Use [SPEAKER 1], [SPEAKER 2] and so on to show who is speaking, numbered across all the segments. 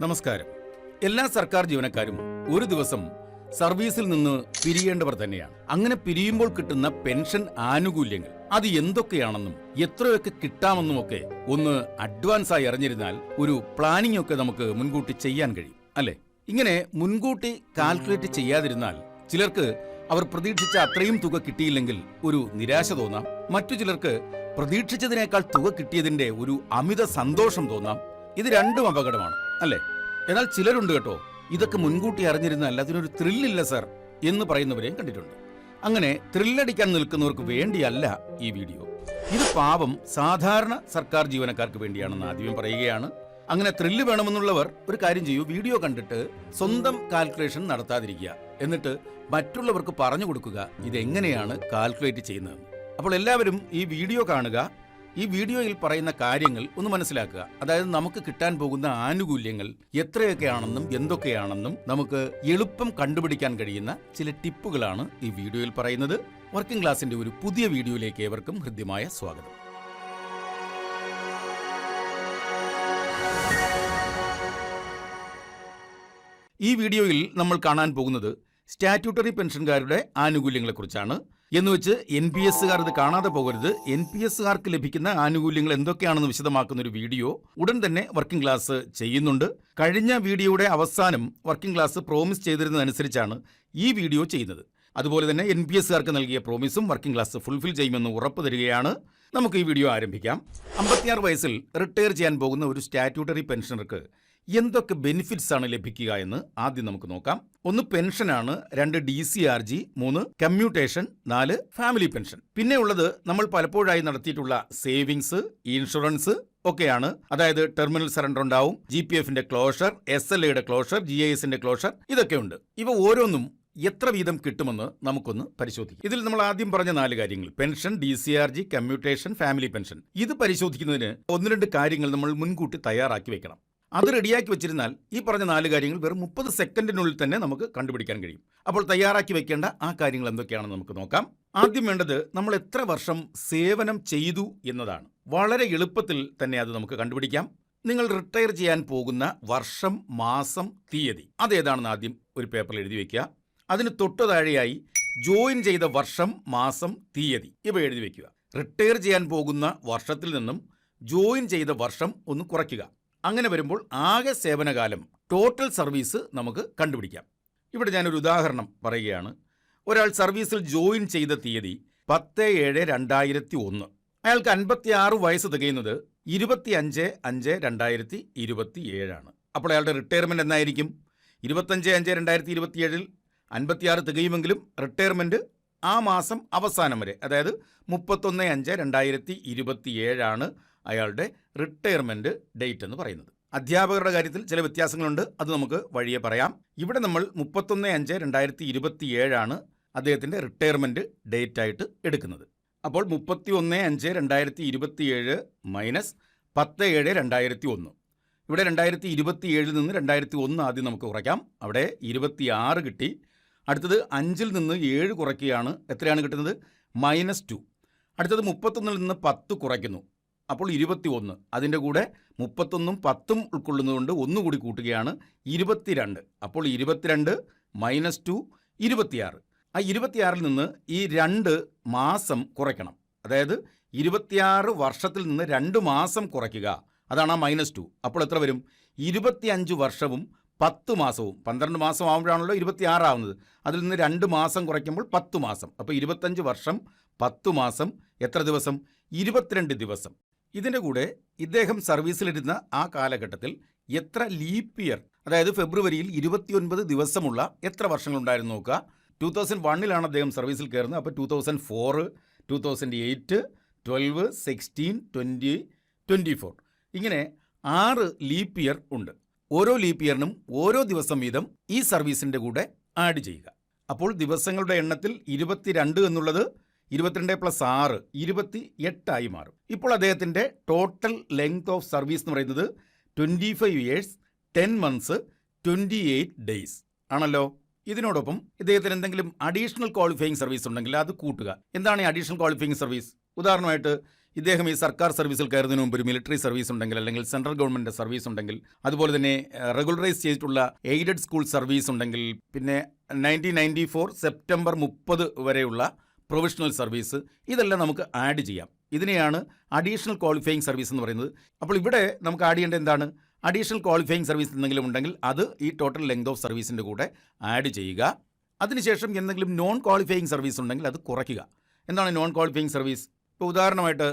[SPEAKER 1] നമസ്കാരം. എല്ലാ സർക്കാർ ജീവനക്കാരും ഒരു ദിവസം സർവീസിൽ നിന്ന് പിരിയേണ്ടവർ തന്നെയാണ്. അങ്ങനെ പിരിയുമ്പോൾ കിട്ടുന്ന പെൻഷൻ ആനുകൂല്യങ്ങൾ അത് എന്തൊക്കെയാണെന്നും എത്രയൊക്കെ കിട്ടാമെന്നും ഒക്കെ ഒന്ന് അഡ്വാൻസ് ആയി അറിഞ്ഞിരുന്നാൽ ഒരു പ്ലാനിംഗ് ഒക്കെ നമുക്ക് മുൻകൂട്ടി ചെയ്യാൻ കഴിയും അല്ലെ? ഇങ്ങനെ മുൻകൂട്ടി കാൽക്കുലേറ്റ് ചെയ്യാതിരുന്നാൽ ചിലർക്ക് അവർ പ്രതീക്ഷിച്ച അത്രയും തുക കിട്ടിയില്ലെങ്കിൽ ഒരു നിരാശ തോന്നാം. മറ്റു ചിലർക്ക് പ്രതീക്ഷിച്ചതിനേക്കാൾ തുക കിട്ടിയതിന്റെ ഒരു അമിത സന്തോഷം തോന്നാം. ഇത് രണ്ടും അപകടമാണ്. അല്ലേ? എന്നാൽ ചിലരുണ്ട് കേട്ടോ. ഇതൊക്കെ മുൻകൂട്ടി അറിഞ്ഞിരുന്നാൽ അതിനൊരു ത്രില്ലില്ല സർ എന്ന് പറയുന്നവരെയും കണ്ടിട്ടുണ്ട്. അങ്ങനെ ത്രില്ലടിക്കാൻ നിൽക്കുന്നവർക്ക് വേണ്ടിയല്ല ഈ വീഡിയോ. ഇത് പാപം സാധാരണ സർക്കാർ ജീവനക്കാർക്ക് വേണ്ടിയാണെന്ന് ആദ്യം പറയുകയാണ്. അങ്ങനെ ത്രില്ല് വേണമെന്നുള്ളവർ ഒരു കാര്യം ചെയ്യൂ. വീഡിയോ കണ്ടിട്ട് സ്വന്തം കാൽക്കുലേഷൻ നടത്താതിരിക്കുക. എന്നിട്ട് മറ്റുള്ളവർക്ക് പറഞ്ഞു കൊടുക്കുക ഇതെങ്ങനെയാണ് കാൽക്കുലേറ്റ് ചെയ്യുന്നത്. അപ്പോൾ എല്ലാവരും ഈ വീഡിയോ കാണുക. ഈ വീഡിയോയിൽ പറയുന്ന കാര്യങ്ങൾ ഒന്ന് മനസ്സിലാക്കുക. അതായത് നമുക്ക് കിട്ടാൻ പോകുന്ന ആനുകൂല്യങ്ങൾ എത്രയൊക്കെയാണെന്നും എന്തൊക്കെയാണെന്നും നമുക്ക് എളുപ്പം കണ്ടുപിടിക്കാൻ കഴിയുന്ന ചില ടിപ്പുകളാണ് ഈ വീഡിയോയിൽ പറയുന്നത്. വർക്കിംഗ് ക്ലാസിന്റെ ഒരു പുതിയ വീഡിയോയിലേക്ക് ഏവർക്കും ഹൃദ്യമായ സ്വാഗതം. ഈ വീഡിയോയിൽ നമ്മൾ കാണാൻ പോകുന്നത് സ്റ്റാറ്റ്യൂട്ടറി പെൻഷൻകാരുടെ ആനുകൂല്യങ്ങളെക്കുറിച്ചാണ്. എന്ന് വെച്ച് എൻ പി എസ്സുകാർ ഇത് കാണാതെ പോകരുത്. എൻ പി എസ്സുകാർക്ക് ലഭിക്കുന്ന ആനുകൂല്യങ്ങൾ എന്തൊക്കെയാണെന്ന് വിശദമാക്കുന്ന ഒരു വീഡിയോ ഉടൻ തന്നെ വർക്കിംഗ് ക്ലാസ് ചെയ്യുന്നുണ്ട്. കഴിഞ്ഞ വീഡിയോയുടെ അവസാനം വർക്കിംഗ് ക്ലാസ് പ്രോമിസ് ചെയ്തിരുന്നതനുസരിച്ചാണ് ഈ വീഡിയോ ചെയ്യുന്നത്. അതുപോലെ തന്നെ എൻ പി എസ്സുകാർക്ക് നൽകിയ പ്രോമിസും വർക്കിംഗ് ക്ലാസ് ഫുൾഫിൽ ചെയ്യുമെന്ന് ഉറപ്പ് തരികയാണ്. നമുക്ക് ഈ വീഡിയോ ആരംഭിക്കാം. അമ്പത്തിയാറ് വയസ്സിൽ റിട്ടയർ ചെയ്യാൻ പോകുന്ന ഒരു സ്റ്റാറ്റ്യൂട്ടറി പെൻഷനർക്ക് എന്തൊക്കെ ബെനിഫിറ്റ്സ് ആണ് ലഭിക്കുക എന്ന് ആദ്യം നമുക്ക് നോക്കാം. ഒന്ന് പെൻഷനാണ് രണ്ട് ഡി സി ആർ ജി മൂന്ന് കമ്മ്യൂട്ടേഷൻ നാല് ഫാമിലി പെൻഷൻ പിന്നെ ഉള്ളത് നമ്മൾ പലപ്പോഴായി നടത്തിയിട്ടുള്ള സേവിങ്സ് ഇൻഷുറൻസ് ഒക്കെയാണ്. അതായത് ടെർമിനൽ സറണ്ടർ ഉണ്ടാവും ജി പി എഫിന്റെ ക്ലോഷർ എസ് എൽ എയുടെ ക്ലോഷർ ജി ഐ എസിന്റെ ക്ലോഷർ ഇതൊക്കെ ഉണ്ട്. ഇവ ഓരോന്നും എത്ര വീതം കിട്ടുമെന്ന് നമുക്കൊന്ന് പരിശോധിക്കാം. ഇതിൽ നമ്മൾ ആദ്യം പറഞ്ഞ നാല് കാര്യങ്ങൾ. Pension D C R G commutation family pension ഇത് പരിശോധിക്കുന്നതിന് ഒന്ന് രണ്ട് കാര്യങ്ങൾ നമ്മൾ മുൻകൂട്ടി തയ്യാറാക്കി വെക്കണം. അത് റെഡിയാക്കി വെച്ചിരുന്നാൽ ഈ പറഞ്ഞ നാല് കാര്യങ്ങൾ വെറും മുപ്പത് സെക്കൻഡിനുള്ളിൽ തന്നെ നമുക്ക് കണ്ടുപിടിക്കാൻ കഴിയും. അപ്പോൾ തയ്യാറാക്കി വെക്കേണ്ട ആ കാര്യങ്ങൾ എന്തൊക്കെയാണെന്ന് നമുക്ക് നോക്കാം. ആദ്യം വേണ്ടത് നമ്മൾ എത്ര വർഷം സേവനം ചെയ്തു എന്നതാണ്. വളരെ എളുപ്പത്തിൽ തന്നെ അത് നമുക്ക് കണ്ടുപിടിക്കാം. നിങ്ങൾ റിട്ടയർ ചെയ്യാൻ പോകുന്ന വർഷം മാസം തീയതി അതേതാണെന്ന് ആദ്യം ഒരു പേപ്പറിൽ എഴുതി വെക്കുക. അതിന് തൊട്ടു താഴെയായി ജോയിൻ ചെയ്ത വർഷം മാസം തീയതി ഇവ എഴുതി വെക്കുക. റിട്ടയർ ചെയ്യാൻ പോകുന്ന വർഷത്തിൽ നിന്നും ജോയിൻ ചെയ്ത വർഷം ഒന്ന് കുറയ്ക്കുക. അങ്ങനെ വരുമ്പോൾ ആകെ സേവനകാലം ടോട്ടൽ സർവീസ് നമുക്ക് കണ്ടുപിടിക്കാം. ഇവിടെ ഞാനൊരു ഉദാഹരണം പറയുകയാണ്. ഒരാൾ സർവീസിൽ ജോയിൻ ചെയ്ത തീയതി പത്ത് ഏഴ് രണ്ടായിരത്തി ഒന്ന് അയാൾക്ക് അൻപത്തി ആറ് വയസ്സ് തികയുന്നത് ഇരുപത്തി അഞ്ച് അഞ്ച് രണ്ടായിരത്തി ഇരുപത്തി ഏഴാണ് അപ്പോൾ അയാളുടെ റിട്ടയർമെന്റ് എന്നായിരിക്കും? ഇരുപത്തഞ്ച് അഞ്ച് രണ്ടായിരത്തി ഇരുപത്തിയേഴിൽ അൻപത്തിയാറ് തികയുമെങ്കിലും റിട്ടയർമെന്റ് ആ മാസം അവസാനം വരെ അതായത് മുപ്പത്തൊന്ന് അഞ്ച് രണ്ടായിരത്തി ഇരുപത്തിയേഴാണ് അയാളുടെ റിട്ടയർമെന്റ് ഡേറ്റ് എന്ന് പറയുന്നത്. അധ്യാപകരുടെ കാര്യത്തിൽ ചില വ്യത്യാസങ്ങളുണ്ട്. അത് നമുക്ക് വഴിയെ പറയാം. ഇവിടെ നമ്മൾ മുപ്പത്തൊന്ന് അഞ്ച് രണ്ടായിരത്തി ഇരുപത്തി ഏഴാണ് അദ്ദേഹത്തിന്റെ റിട്ടയർമെന്റ് ഡേറ്റ് ആയിട്ട് എടുക്കുന്നത്. അപ്പോൾ മുപ്പത്തി ഒന്ന് അഞ്ച് രണ്ടായിരത്തി ഇരുപത്തിയേഴ് മൈനസ് പത്ത് ഏഴ് രണ്ടായിരത്തി ഒന്ന് ഇവിടെ രണ്ടായിരത്തി ഇരുപത്തി ഏഴിൽ നിന്ന് രണ്ടായിരത്തി ഒന്ന് ആദ്യം നമുക്ക് കുറയ്ക്കാം. അവിടെ ഇരുപത്തി ആറ് കിട്ടി. അടുത്തത് അഞ്ചിൽ നിന്ന് ഏഴ് കുറയ്ക്കുകയാണ്. എത്രയാണ് കിട്ടുന്നത്? Minus two. അടുത്തത് മുപ്പത്തൊന്നിൽ നിന്ന് പത്ത് കുറയ്ക്കുന്നു. അപ്പോൾ ഇരുപത്തി ഒന്ന് അതിന്റെ കൂടെ മുപ്പത്തൊന്നും പത്തും ഉൾക്കൊള്ളുന്നതുകൊണ്ട് ഒന്നുകൂടി കൂട്ടുകയാണ് ഇരുപത്തിരണ്ട്. അപ്പോൾ ഇരുപത്തിരണ്ട് മൈനസ് ടു ഇരുപത്തിയാറ്. ആ ഇരുപത്തിയാറിൽ നിന്ന് ഈ രണ്ട് മാസം കുറയ്ക്കണം. അതായത് ഇരുപത്തിയാറ് വർഷത്തിൽ നിന്ന് രണ്ട് മാസം കുറയ്ക്കുക. അതാണ് ആ മൈനസ് ടു. അപ്പോൾ എത്ര വരും? ഇരുപത്തിയഞ്ച് വർഷവും പത്ത് മാസവും. പന്ത്രണ്ട് മാസം ആകുമ്പോഴാണല്ലോ ഇരുപത്തിയാറാവുന്നത്. അതിൽ നിന്ന് രണ്ട് മാസം കുറയ്ക്കുമ്പോൾ പത്ത് മാസം. അപ്പോൾ ഇരുപത്തഞ്ച് വർഷം പത്ത് മാസം എത്ര ദിവസം? ഇരുപത്തിരണ്ട് ദിവസം. ഇതിന്റെ കൂടെ ഇദ്ദേഹം സർവീസിലിരുന്ന ആ കാലഘട്ടത്തിൽ എത്ര ലീപ്പ് ഇയർ അതായത് ഫെബ്രുവരിയിൽ ഇരുപത്തിയൊൻപത് ദിവസമുള്ള എത്ര വർഷങ്ങളുണ്ടായിരുന്നു നോക്കുക. ടൂ തൗസൻഡ് വണ്ണിലാണ് അദ്ദേഹം സർവീസിൽ കയറുന്നത്. അപ്പോൾ two thousand four two thousand eight twelve sixteen twenty twenty four ഇങ്ങനെ ആറ് ലീപ്പ് ഇയർ ഉണ്ട്. ഓരോ ലീപ്പ് ഇയറിനും ഓരോ ദിവസം വീതം ഈ സർവീസിന്റെ കൂടെ ആഡ് ചെയ്യുക. അപ്പോൾ ദിവസങ്ങളുടെ എണ്ണത്തിൽ ഇരുപത്തിരണ്ട് എന്നുള്ളത് ഇരുപത്തിരണ്ട് പ്ലസ് ആറ് ഇരുപത്തി എട്ടായി മാറും. ഇപ്പോൾ അദ്ദേഹത്തിന്റെ ടോട്ടൽ ലെങ്ത് ഓഫ് സർവീസ് എന്ന് പറയുന്നത് twenty five years ten months twenty eight days ആണല്ലോ? ഇതിനോടൊപ്പം ഇദ്ദേഹത്തിന് എന്തെങ്കിലും അഡീഷണൽ ക്വാളിഫയിങ് സർവീസ് ഉണ്ടെങ്കിൽ അത് കൂട്ടുക. എന്താണ് ഈ അഡീഷണൽ ക്വാളിഫയിങ് സർവീസ് ഉദാഹരണമായിട്ട് ഇദ്ദേഹം ഈ സർക്കാർ സർവീസിൽ കയറുന്നതിന് മുമ്പ് ഒരു മിലിറ്ററി സർവീസ് ഉണ്ടെങ്കിൽ അല്ലെങ്കിൽ സെൻട്രൽ ഗവൺമെന്റ് സർവീസ് ഉണ്ടെങ്കിൽ അതുപോലെ തന്നെ റെഗുലറൈസ് ചെയ്തിട്ടുള്ള എയ്ഡഡ് സ്കൂൾ സർവീസ് ഉണ്ടെങ്കിൽ പിന്നെ നയന്റീൻ നയന്റി ഫോർ സെപ്റ്റംബർ മുപ്പത് വരെയുള്ള പ്രൊഫഷണൽ സർവീസ് ഇതെല്ലാം നമുക്ക് ആഡ് ചെയ്യാം. ഇതിനെയാണ് അഡീഷണൽ ക്വാളിഫയിങ് സർവീസ് എന്ന് പറയുന്നത്. അപ്പോൾ ഇവിടെ നമുക്ക് ആഡ് ചെയ്യേണ്ടത് എന്താണ്? അഡീഷണൽ ക്വാളിഫയിങ് സർവീസ് എന്തെങ്കിലും ഉണ്ടെങ്കിൽ അത് ഈ ടോട്ടൽ ലെങ്ത് ഓഫ് സർവീസിന്റെ കൂടെ ആഡ് ചെയ്യുക. അതിനുശേഷം എന്തെങ്കിലും നോൺ ക്വാളിഫയിങ് സർവീസ് ഉണ്ടെങ്കിൽ അത് കുറയ്ക്കുക. എന്താണ് നോൺ ക്വാളിഫയിങ് സർവീസ് ഇപ്പോൾ ഉദാഹരണമായിട്ട്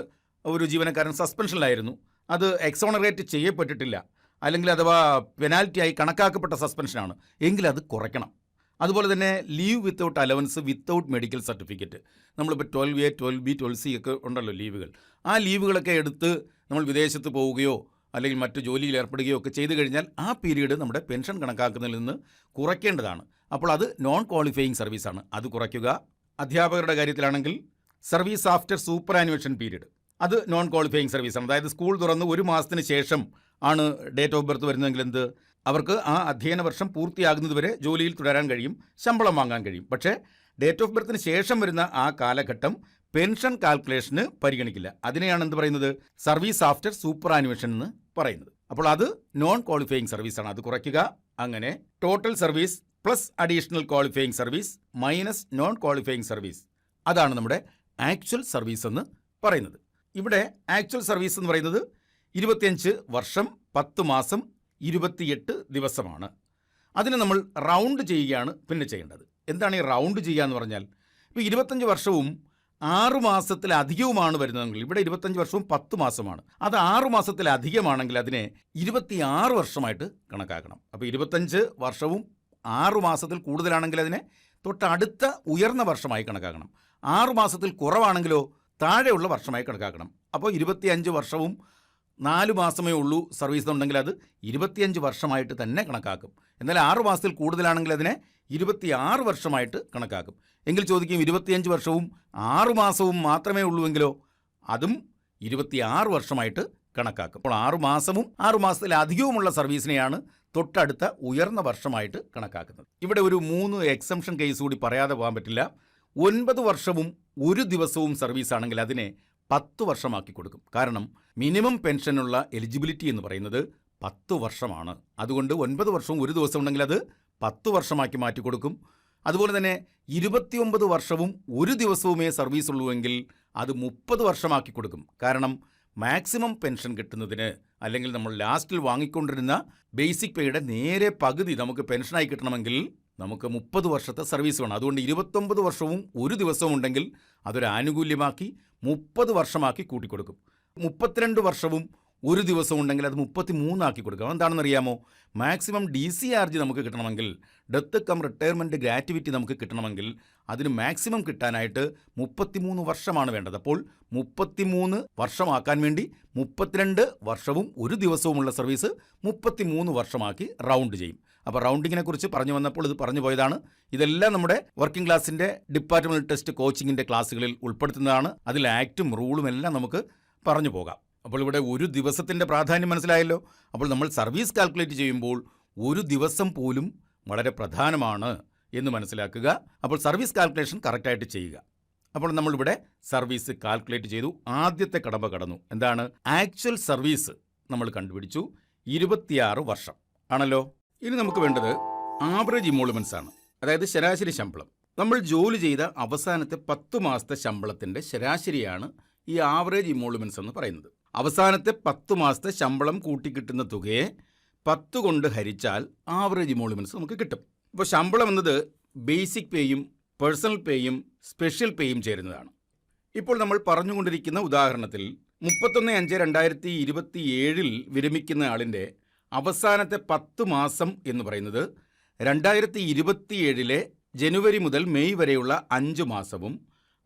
[SPEAKER 1] ഒരു ജീവനക്കാരൻ സസ്പെൻഷനിലായിരുന്നു അത് എക്സോണറേറ്റ് ചെയ്യപ്പെട്ടിട്ടില്ല. അല്ലെങ്കിൽ അഥവാ പെനാൽറ്റിയായി കണക്കാക്കപ്പെട്ട സസ്പെൻഷനാണ് എങ്കിൽ അത് കുറയ്ക്കണം. അതുപോലെ തന്നെ leave without allowance without medical certificate നമ്മളിപ്പോൾ twelve A twelve B twelve C ഒക്കെ ഉണ്ടല്ലോ ലീവുകൾ ആ ലീവുകളൊക്കെ എടുത്ത് നമ്മൾ വിദേശത്ത് പോവുകയോ അല്ലെങ്കിൽ മറ്റ് ജോലിയിൽ ഏർപ്പെടുകയോ ഒക്കെ ചെയ്തു കഴിഞ്ഞാൽ ആ പീരീഡ് നമ്മുടെ പെൻഷൻ കണക്കാക്കുന്നതിൽ നിന്ന് കുറയ്ക്കേണ്ടതാണ്. അപ്പോൾ അത് നോൺ ക്വാളിഫയിങ് സർവീസാണ് അത് കുറയ്ക്കുക. അധ്യാപകരുടെ കാര്യത്തിലാണെങ്കിൽ service after superannuation period അത് നോൺ ക്വാളിഫയിങ് സർവീസാണ് അതായത് സ്കൂൾ തുറന്ന് ഒരു മാസത്തിന് ശേഷം ആണ് ഡേറ്റ് ഓഫ് ബർത്ത് വരുന്നതെങ്കിൽ എന്ത്? അവർക്ക് ആ അധ്യയന വർഷം പൂർത്തിയാകുന്നതുവരെ ജോലിയിൽ തുടരാൻ കഴിയും ശമ്പളം വാങ്ങാൻ കഴിയും. പക്ഷേ ഡേറ്റ് ഓഫ് ബർത്തിന് ശേഷം വരുന്ന ആ കാലഘട്ടം പെൻഷൻ കാൽക്കുലേഷന് പരിഗണിക്കില്ല. അതിനെയാണ് എന്ത് പറയുന്നത്? സർവീസ് ആഫ്റ്റർ സൂപ്പർ ആനുവേഷൻ എന്ന് പറയുന്നത്. അപ്പോൾ അത് നോൺ ക്വാളിഫയിങ് സർവീസാണ് അത് കുറയ്ക്കുക. അങ്ങനെ total service plus additional qualifying service minus non qualifying service അതാണ് നമ്മുടെ ആക്ച്വൽ സർവീസ് എന്ന് പറയുന്നത്. ഇവിടെ ആക്ച്വൽ സർവീസ് എന്ന് പറയുന്നത് ഇരുപത്തിയഞ്ച് വർഷം പത്ത് മാസം ഇരുപത്തിയെട്ട് ദിവസമാണ്. അതിന് നമ്മൾ റൗണ്ട് ചെയ്യുകയാണ് പിന്നെ ചെയ്യേണ്ടത്. എന്താണ് ഈ റൗണ്ട് ചെയ്യുക എന്ന് പറഞ്ഞാൽ ഇപ്പോൾ ഇരുപത്തഞ്ച് വർഷവും ആറു മാസത്തിലധികവുമാണ് വരുന്നതെങ്കിൽ ഇവിടെ ഇരുപത്തഞ്ച് വർഷവും പത്ത് മാസമാണ്. അത് ആറു മാസത്തിലധികമാണെങ്കിൽ അതിനെ ഇരുപത്തിയാറ് വർഷമായിട്ട് കണക്കാക്കണം. അപ്പോൾ ഇരുപത്തഞ്ച് വർഷവും ആറു മാസത്തിൽ കൂടുതലാണെങ്കിൽ അതിനെ തൊട്ടടുത്ത ഉയർന്ന വർഷമായി കണക്കാക്കണം. ആറു മാസത്തിൽ കുറവാണെങ്കിലോ താഴെയുള്ള വർഷമായി കണക്കാക്കണം. അപ്പോൾ ഇരുപത്തിയഞ്ച് വർഷവും നാല് മാസമേ ഉള്ളൂ സർവീസ് ഉണ്ടെങ്കിൽ അത് ഇരുപത്തിയഞ്ച് വർഷമായിട്ട് തന്നെ കണക്കാക്കും. എന്നാൽ ആറ് മാസത്തിൽ കൂടുതലാണെങ്കിൽ അതിനെ ഇരുപത്തിയാറ് വർഷമായിട്ട് കണക്കാക്കും. എങ്കിൽ ചോദിക്കും ഇരുപത്തിയഞ്ച് വർഷവും ആറ് മാസവും മാത്രമേ ഉള്ളൂവെങ്കിലോ അതും ഇരുപത്തിയാറ് വർഷമായിട്ട് കണക്കാക്കും. അപ്പോൾ ആറു മാസവും ആറു മാസത്തിലധികവുമുള്ള സർവീസിനെയാണ് തൊട്ടടുത്ത ഉയർന്ന വർഷമായിട്ട് കണക്കാക്കുന്നത്. ഇവിടെ ഒരു മൂന്ന് എക്സംഷൻ കേസ് കൂടി പറയാതെ പോകാൻ പറ്റില്ല. ഒൻപത് വർഷവും ഒരു ദിവസവും സർവീസ് ആണെങ്കിൽ അതിനെ പത്ത് വർഷമാക്കി കൊടുക്കും. കാരണം മിനിമം പെൻഷനുള്ള എലിജിബിലിറ്റി എന്ന് പറയുന്നത് പത്ത് വർഷമാണ്. അതുകൊണ്ട് ഒൻപത് വർഷവും ഒരു ദിവസം ഉണ്ടെങ്കിൽ അത് പത്ത് വർഷമാക്കി മാറ്റി കൊടുക്കും. അതുപോലെ തന്നെ ഇരുപത്തിയൊമ്പത് വർഷവും ഒരു ദിവസവുമേ സർവീസ് ഉള്ളൂവെങ്കിൽ അത് മുപ്പത് വർഷമാക്കി കൊടുക്കും. കാരണം മാക്സിമം പെൻഷൻ കിട്ടുന്നതിന് അല്ലെങ്കിൽ നമ്മൾ ലാസ്റ്റിൽ വാങ്ങിക്കൊണ്ടിരുന്ന ബേസിക് പേയുടെ നേരെ പകുതി നമുക്ക് പെൻഷനായി കിട്ടണമെങ്കിൽ നമുക്ക് മുപ്പത് വർഷത്തെ സർവീസ് വേണം. അതുകൊണ്ട് ഇരുപത്തൊമ്പത് വർഷവും ഒരു ദിവസവും ഉണ്ടെങ്കിൽ അതൊരു ആനുകൂല്യമാക്കി മുപ്പത് വർഷമാക്കി കൂട്ടിക്കൊടുക്കും. മുപ്പത്തിരണ്ട് വർഷവും ഒരു ദിവസം ഉണ്ടെങ്കിൽ അത് മുപ്പത്തി മൂന്നാക്കി കൊടുക്കാം. എന്താണെന്ന് അറിയാമോ മാക്സിമം ഡി സി ആർ നമുക്ക് കിട്ടണമെങ്കിൽ ഡെത്ത് കം റിട്ടയർമെന്റ് ഗ്രാറ്റുവിറ്റി നമുക്ക് കിട്ടണമെങ്കിൽ അതിന് മാക്സിമം കിട്ടാനായിട്ട് മുപ്പത്തിമൂന്ന് വർഷമാണ് വേണ്ടത്. അപ്പോൾ മുപ്പത്തിമൂന്ന് വർഷമാക്കാൻ വേണ്ടി മുപ്പത്തിരണ്ട് വർഷവും ഒരു ദിവസവുമുള്ള സർവീസ് മുപ്പത്തിമൂന്ന് വർഷമാക്കി റൗണ്ട് ചെയ്യും. അപ്പോൾ റൗണ്ടിങ്ങിനെ കുറിച്ച് പറഞ്ഞു വന്നപ്പോൾ ഇത് പറഞ്ഞു പോയതാണ്. ഇതെല്ലാം നമ്മുടെ വർക്കിംഗ് ക്ലാസിന്റെ ഡിപ്പാർട്ട്മെന്റൽ ടെസ്റ്റ് കോച്ചിങ്ങിന്റെ ക്ലാസ്സുകളിൽ ഉൾപ്പെടുത്തുന്നതാണ്. അതിൽ ആക്റ്റും റൂളും എല്ലാം നമുക്ക് പറഞ്ഞു പോകാം. അപ്പോൾ ഇവിടെ ഒരു ദിവസത്തിന്റെ പ്രാധാന്യം മനസ്സിലായല്ലോ? അപ്പോൾ നമ്മൾ സർവീസ് കാൽക്കുലേറ്റ് ചെയ്യുമ്പോൾ ഒരു ദിവസം പോലും വളരെ പ്രധാനമാണ് എന്ന് മനസ്സിലാക്കുക. അപ്പോൾ സർവീസ് കാൽക്കുലേഷൻ കറക്റ്റായിട്ട് ചെയ്യുക. അപ്പോൾ നമ്മളിവിടെ സർവീസ് കാൽക്കുലേറ്റ് ചെയ്തു. ആദ്യത്തെ കടമ്പ കടന്നു. എന്താണ്? ആക്ച്വൽ സർവീസ് നമ്മൾ കണ്ടുപിടിച്ചു. ഇരുപത്തിയാറ് വർഷം. ആണല്ലോ? ഇനി നമുക്ക് വേണ്ടത് ആവറേജ് ഇമോളുമെൻസ് ആണ്. അതായത് ശരാശരി ശമ്പളം. നമ്മൾ ജോലി ചെയ്ത അവസാനത്തെ പത്ത് മാസത്തെ ശമ്പളത്തിന്റെ ശരാശരിയാണ് ഈ ആവറേജ് ഇമോളുമെൻസ് എന്ന് പറയുന്നത്. അവസാനത്തെ പത്ത് മാസത്തെ ശമ്പളം കൂട്ടിക്കിട്ടുന്ന തുകയെ പത്ത് കൊണ്ട് ഹരിച്ചാൽ ആവറേജ് ഇമോളുമെൻസ് നമുക്ക് കിട്ടും. ഇപ്പോൾ ശമ്പളം എന്നത് ബേസിക് പേയും പേഴ്സണൽ പേയും സ്പെഷ്യൽ പേയും ചേരുന്നതാണ്. ഇപ്പോൾ നമ്മൾ പറഞ്ഞുകൊണ്ടിരിക്കുന്ന ഉദാഹരണത്തിൽ മുപ്പത്തൊന്ന് അഞ്ച് രണ്ടായിരത്തി ഇരുപത്തി ഏഴിൽ വിരമിക്കുന്ന ആളിന്റെ അവസാനത്തെ പത്ത് മാസം എന്ന് പറയുന്നത് രണ്ടായിരത്തി ഇരുപത്തിയേഴിലെ ജനുവരി മുതൽ മെയ് വരെയുള്ള അഞ്ച് മാസവും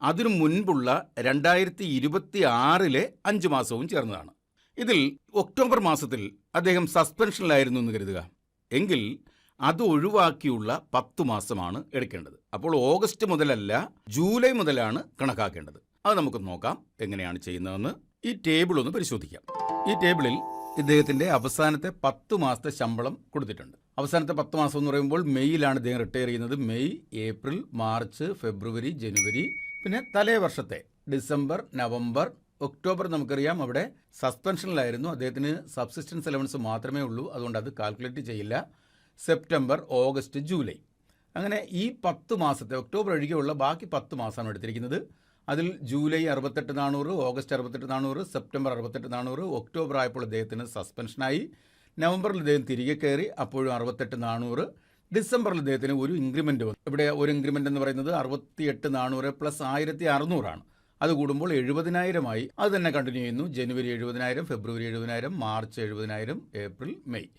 [SPEAKER 1] അതിനു മുൻപുള്ള രണ്ടായിരത്തി ഇരുപത്തി ആറിലെ അഞ്ച് മാസവും ചേർന്നതാണ്. ഇതിൽ ഒക്ടോബർ മാസത്തിൽ അദ്ദേഹം സസ്പെൻഷനിലായിരുന്നു എന്ന് കരുതുക. എങ്കിൽ അത് ഒഴിവാക്കിയുള്ള പത്തു മാസമാണ് എടുക്കേണ്ടത്. അപ്പോൾ ഓഗസ്റ്റ് മുതലല്ല ജൂലൈ മുതലാണ് കണക്കാക്കേണ്ടത്. അത് നമുക്ക് നോക്കാം എങ്ങനെയാണ് ചെയ്യുന്നതെന്ന് ഈ ടേബിൾ ഒന്ന് പരിശോധിക്കാം. ഈ ടേബിളിൽ ഇദ്ദേഹത്തിന്റെ അവസാനത്തെ പത്ത് മാസത്തെ ശമ്പളം കൊടുത്തിട്ടുണ്ട്. അവസാനത്തെ പത്ത് മാസം എന്ന് പറയുമ്പോൾ മെയ്യിലാണ് ഇദ്ദേഹം റിട്ടയർ ചെയ്യുന്നത്. May April March February January പിന്നെ തലേ വർഷത്തെ ഡിസംബർ നവംബർ ഒക്ടോബർ നമുക്കറിയാം. അവിടെ സസ്പെൻഷനിലായിരുന്നു. അദ്ദേഹത്തിന് സബ്സിസ്റ്റൻസ് അലവൻസ് മാത്രമേ ഉള്ളൂ. അതുകൊണ്ട് അത് കാൽക്കുലേറ്റ് ചെയ്യില്ല. September August July. അങ്ങനെ ഈ പത്ത് മാസത്തെ ഒക്ടോബർ ഒഴികെയുള്ള ബാക്കി പത്ത് മാസമാണ് എടുത്തിരിക്കുന്നത്. അതിൽ ജൂലൈ അറുപത്തെട്ട് നാനൂറ് ഓഗസ്റ്റ് അറുപത്തെട്ട് നാനൂറ് സെപ്റ്റംബർ അറുപത്തെട്ട് നാനൂറ് ഒക്ടോബർ ആയപ്പോൾ അദ്ദേഹത്തിന് സസ്പെൻഷനായി. നവംബറിൽ അദ്ദേഹം തിരികെ കയറി അപ്പോഴും അറുപത്തെട്ട് നാനൂറ്. ഡിസംബറിൽ അദ്ദേഹത്തിന് ഒരു ഇൻക്രിമെന്റ് വന്നു. ഇവിടെ ഒരു ഇൻക്രിമെന്റ് എന്ന് പറയുന്നത് അറുപത്തിയെട്ട് നാനൂറ് പ്ലസ് ആയിരത്തി അറുന്നൂറാണ്. അത് കൂടുമ്പോൾ എഴുപതിനായിരമായി. അത് തന്നെ കണ്ടിന്യൂ ചെയ്യുന്നു. ജനുവരി എഴുപതിനായിരം ഫെബ്രുവരി എഴുപതിനായിരം മാർച്ച് എഴുപതിനായിരം ഏപ്രിൽ മെയ്.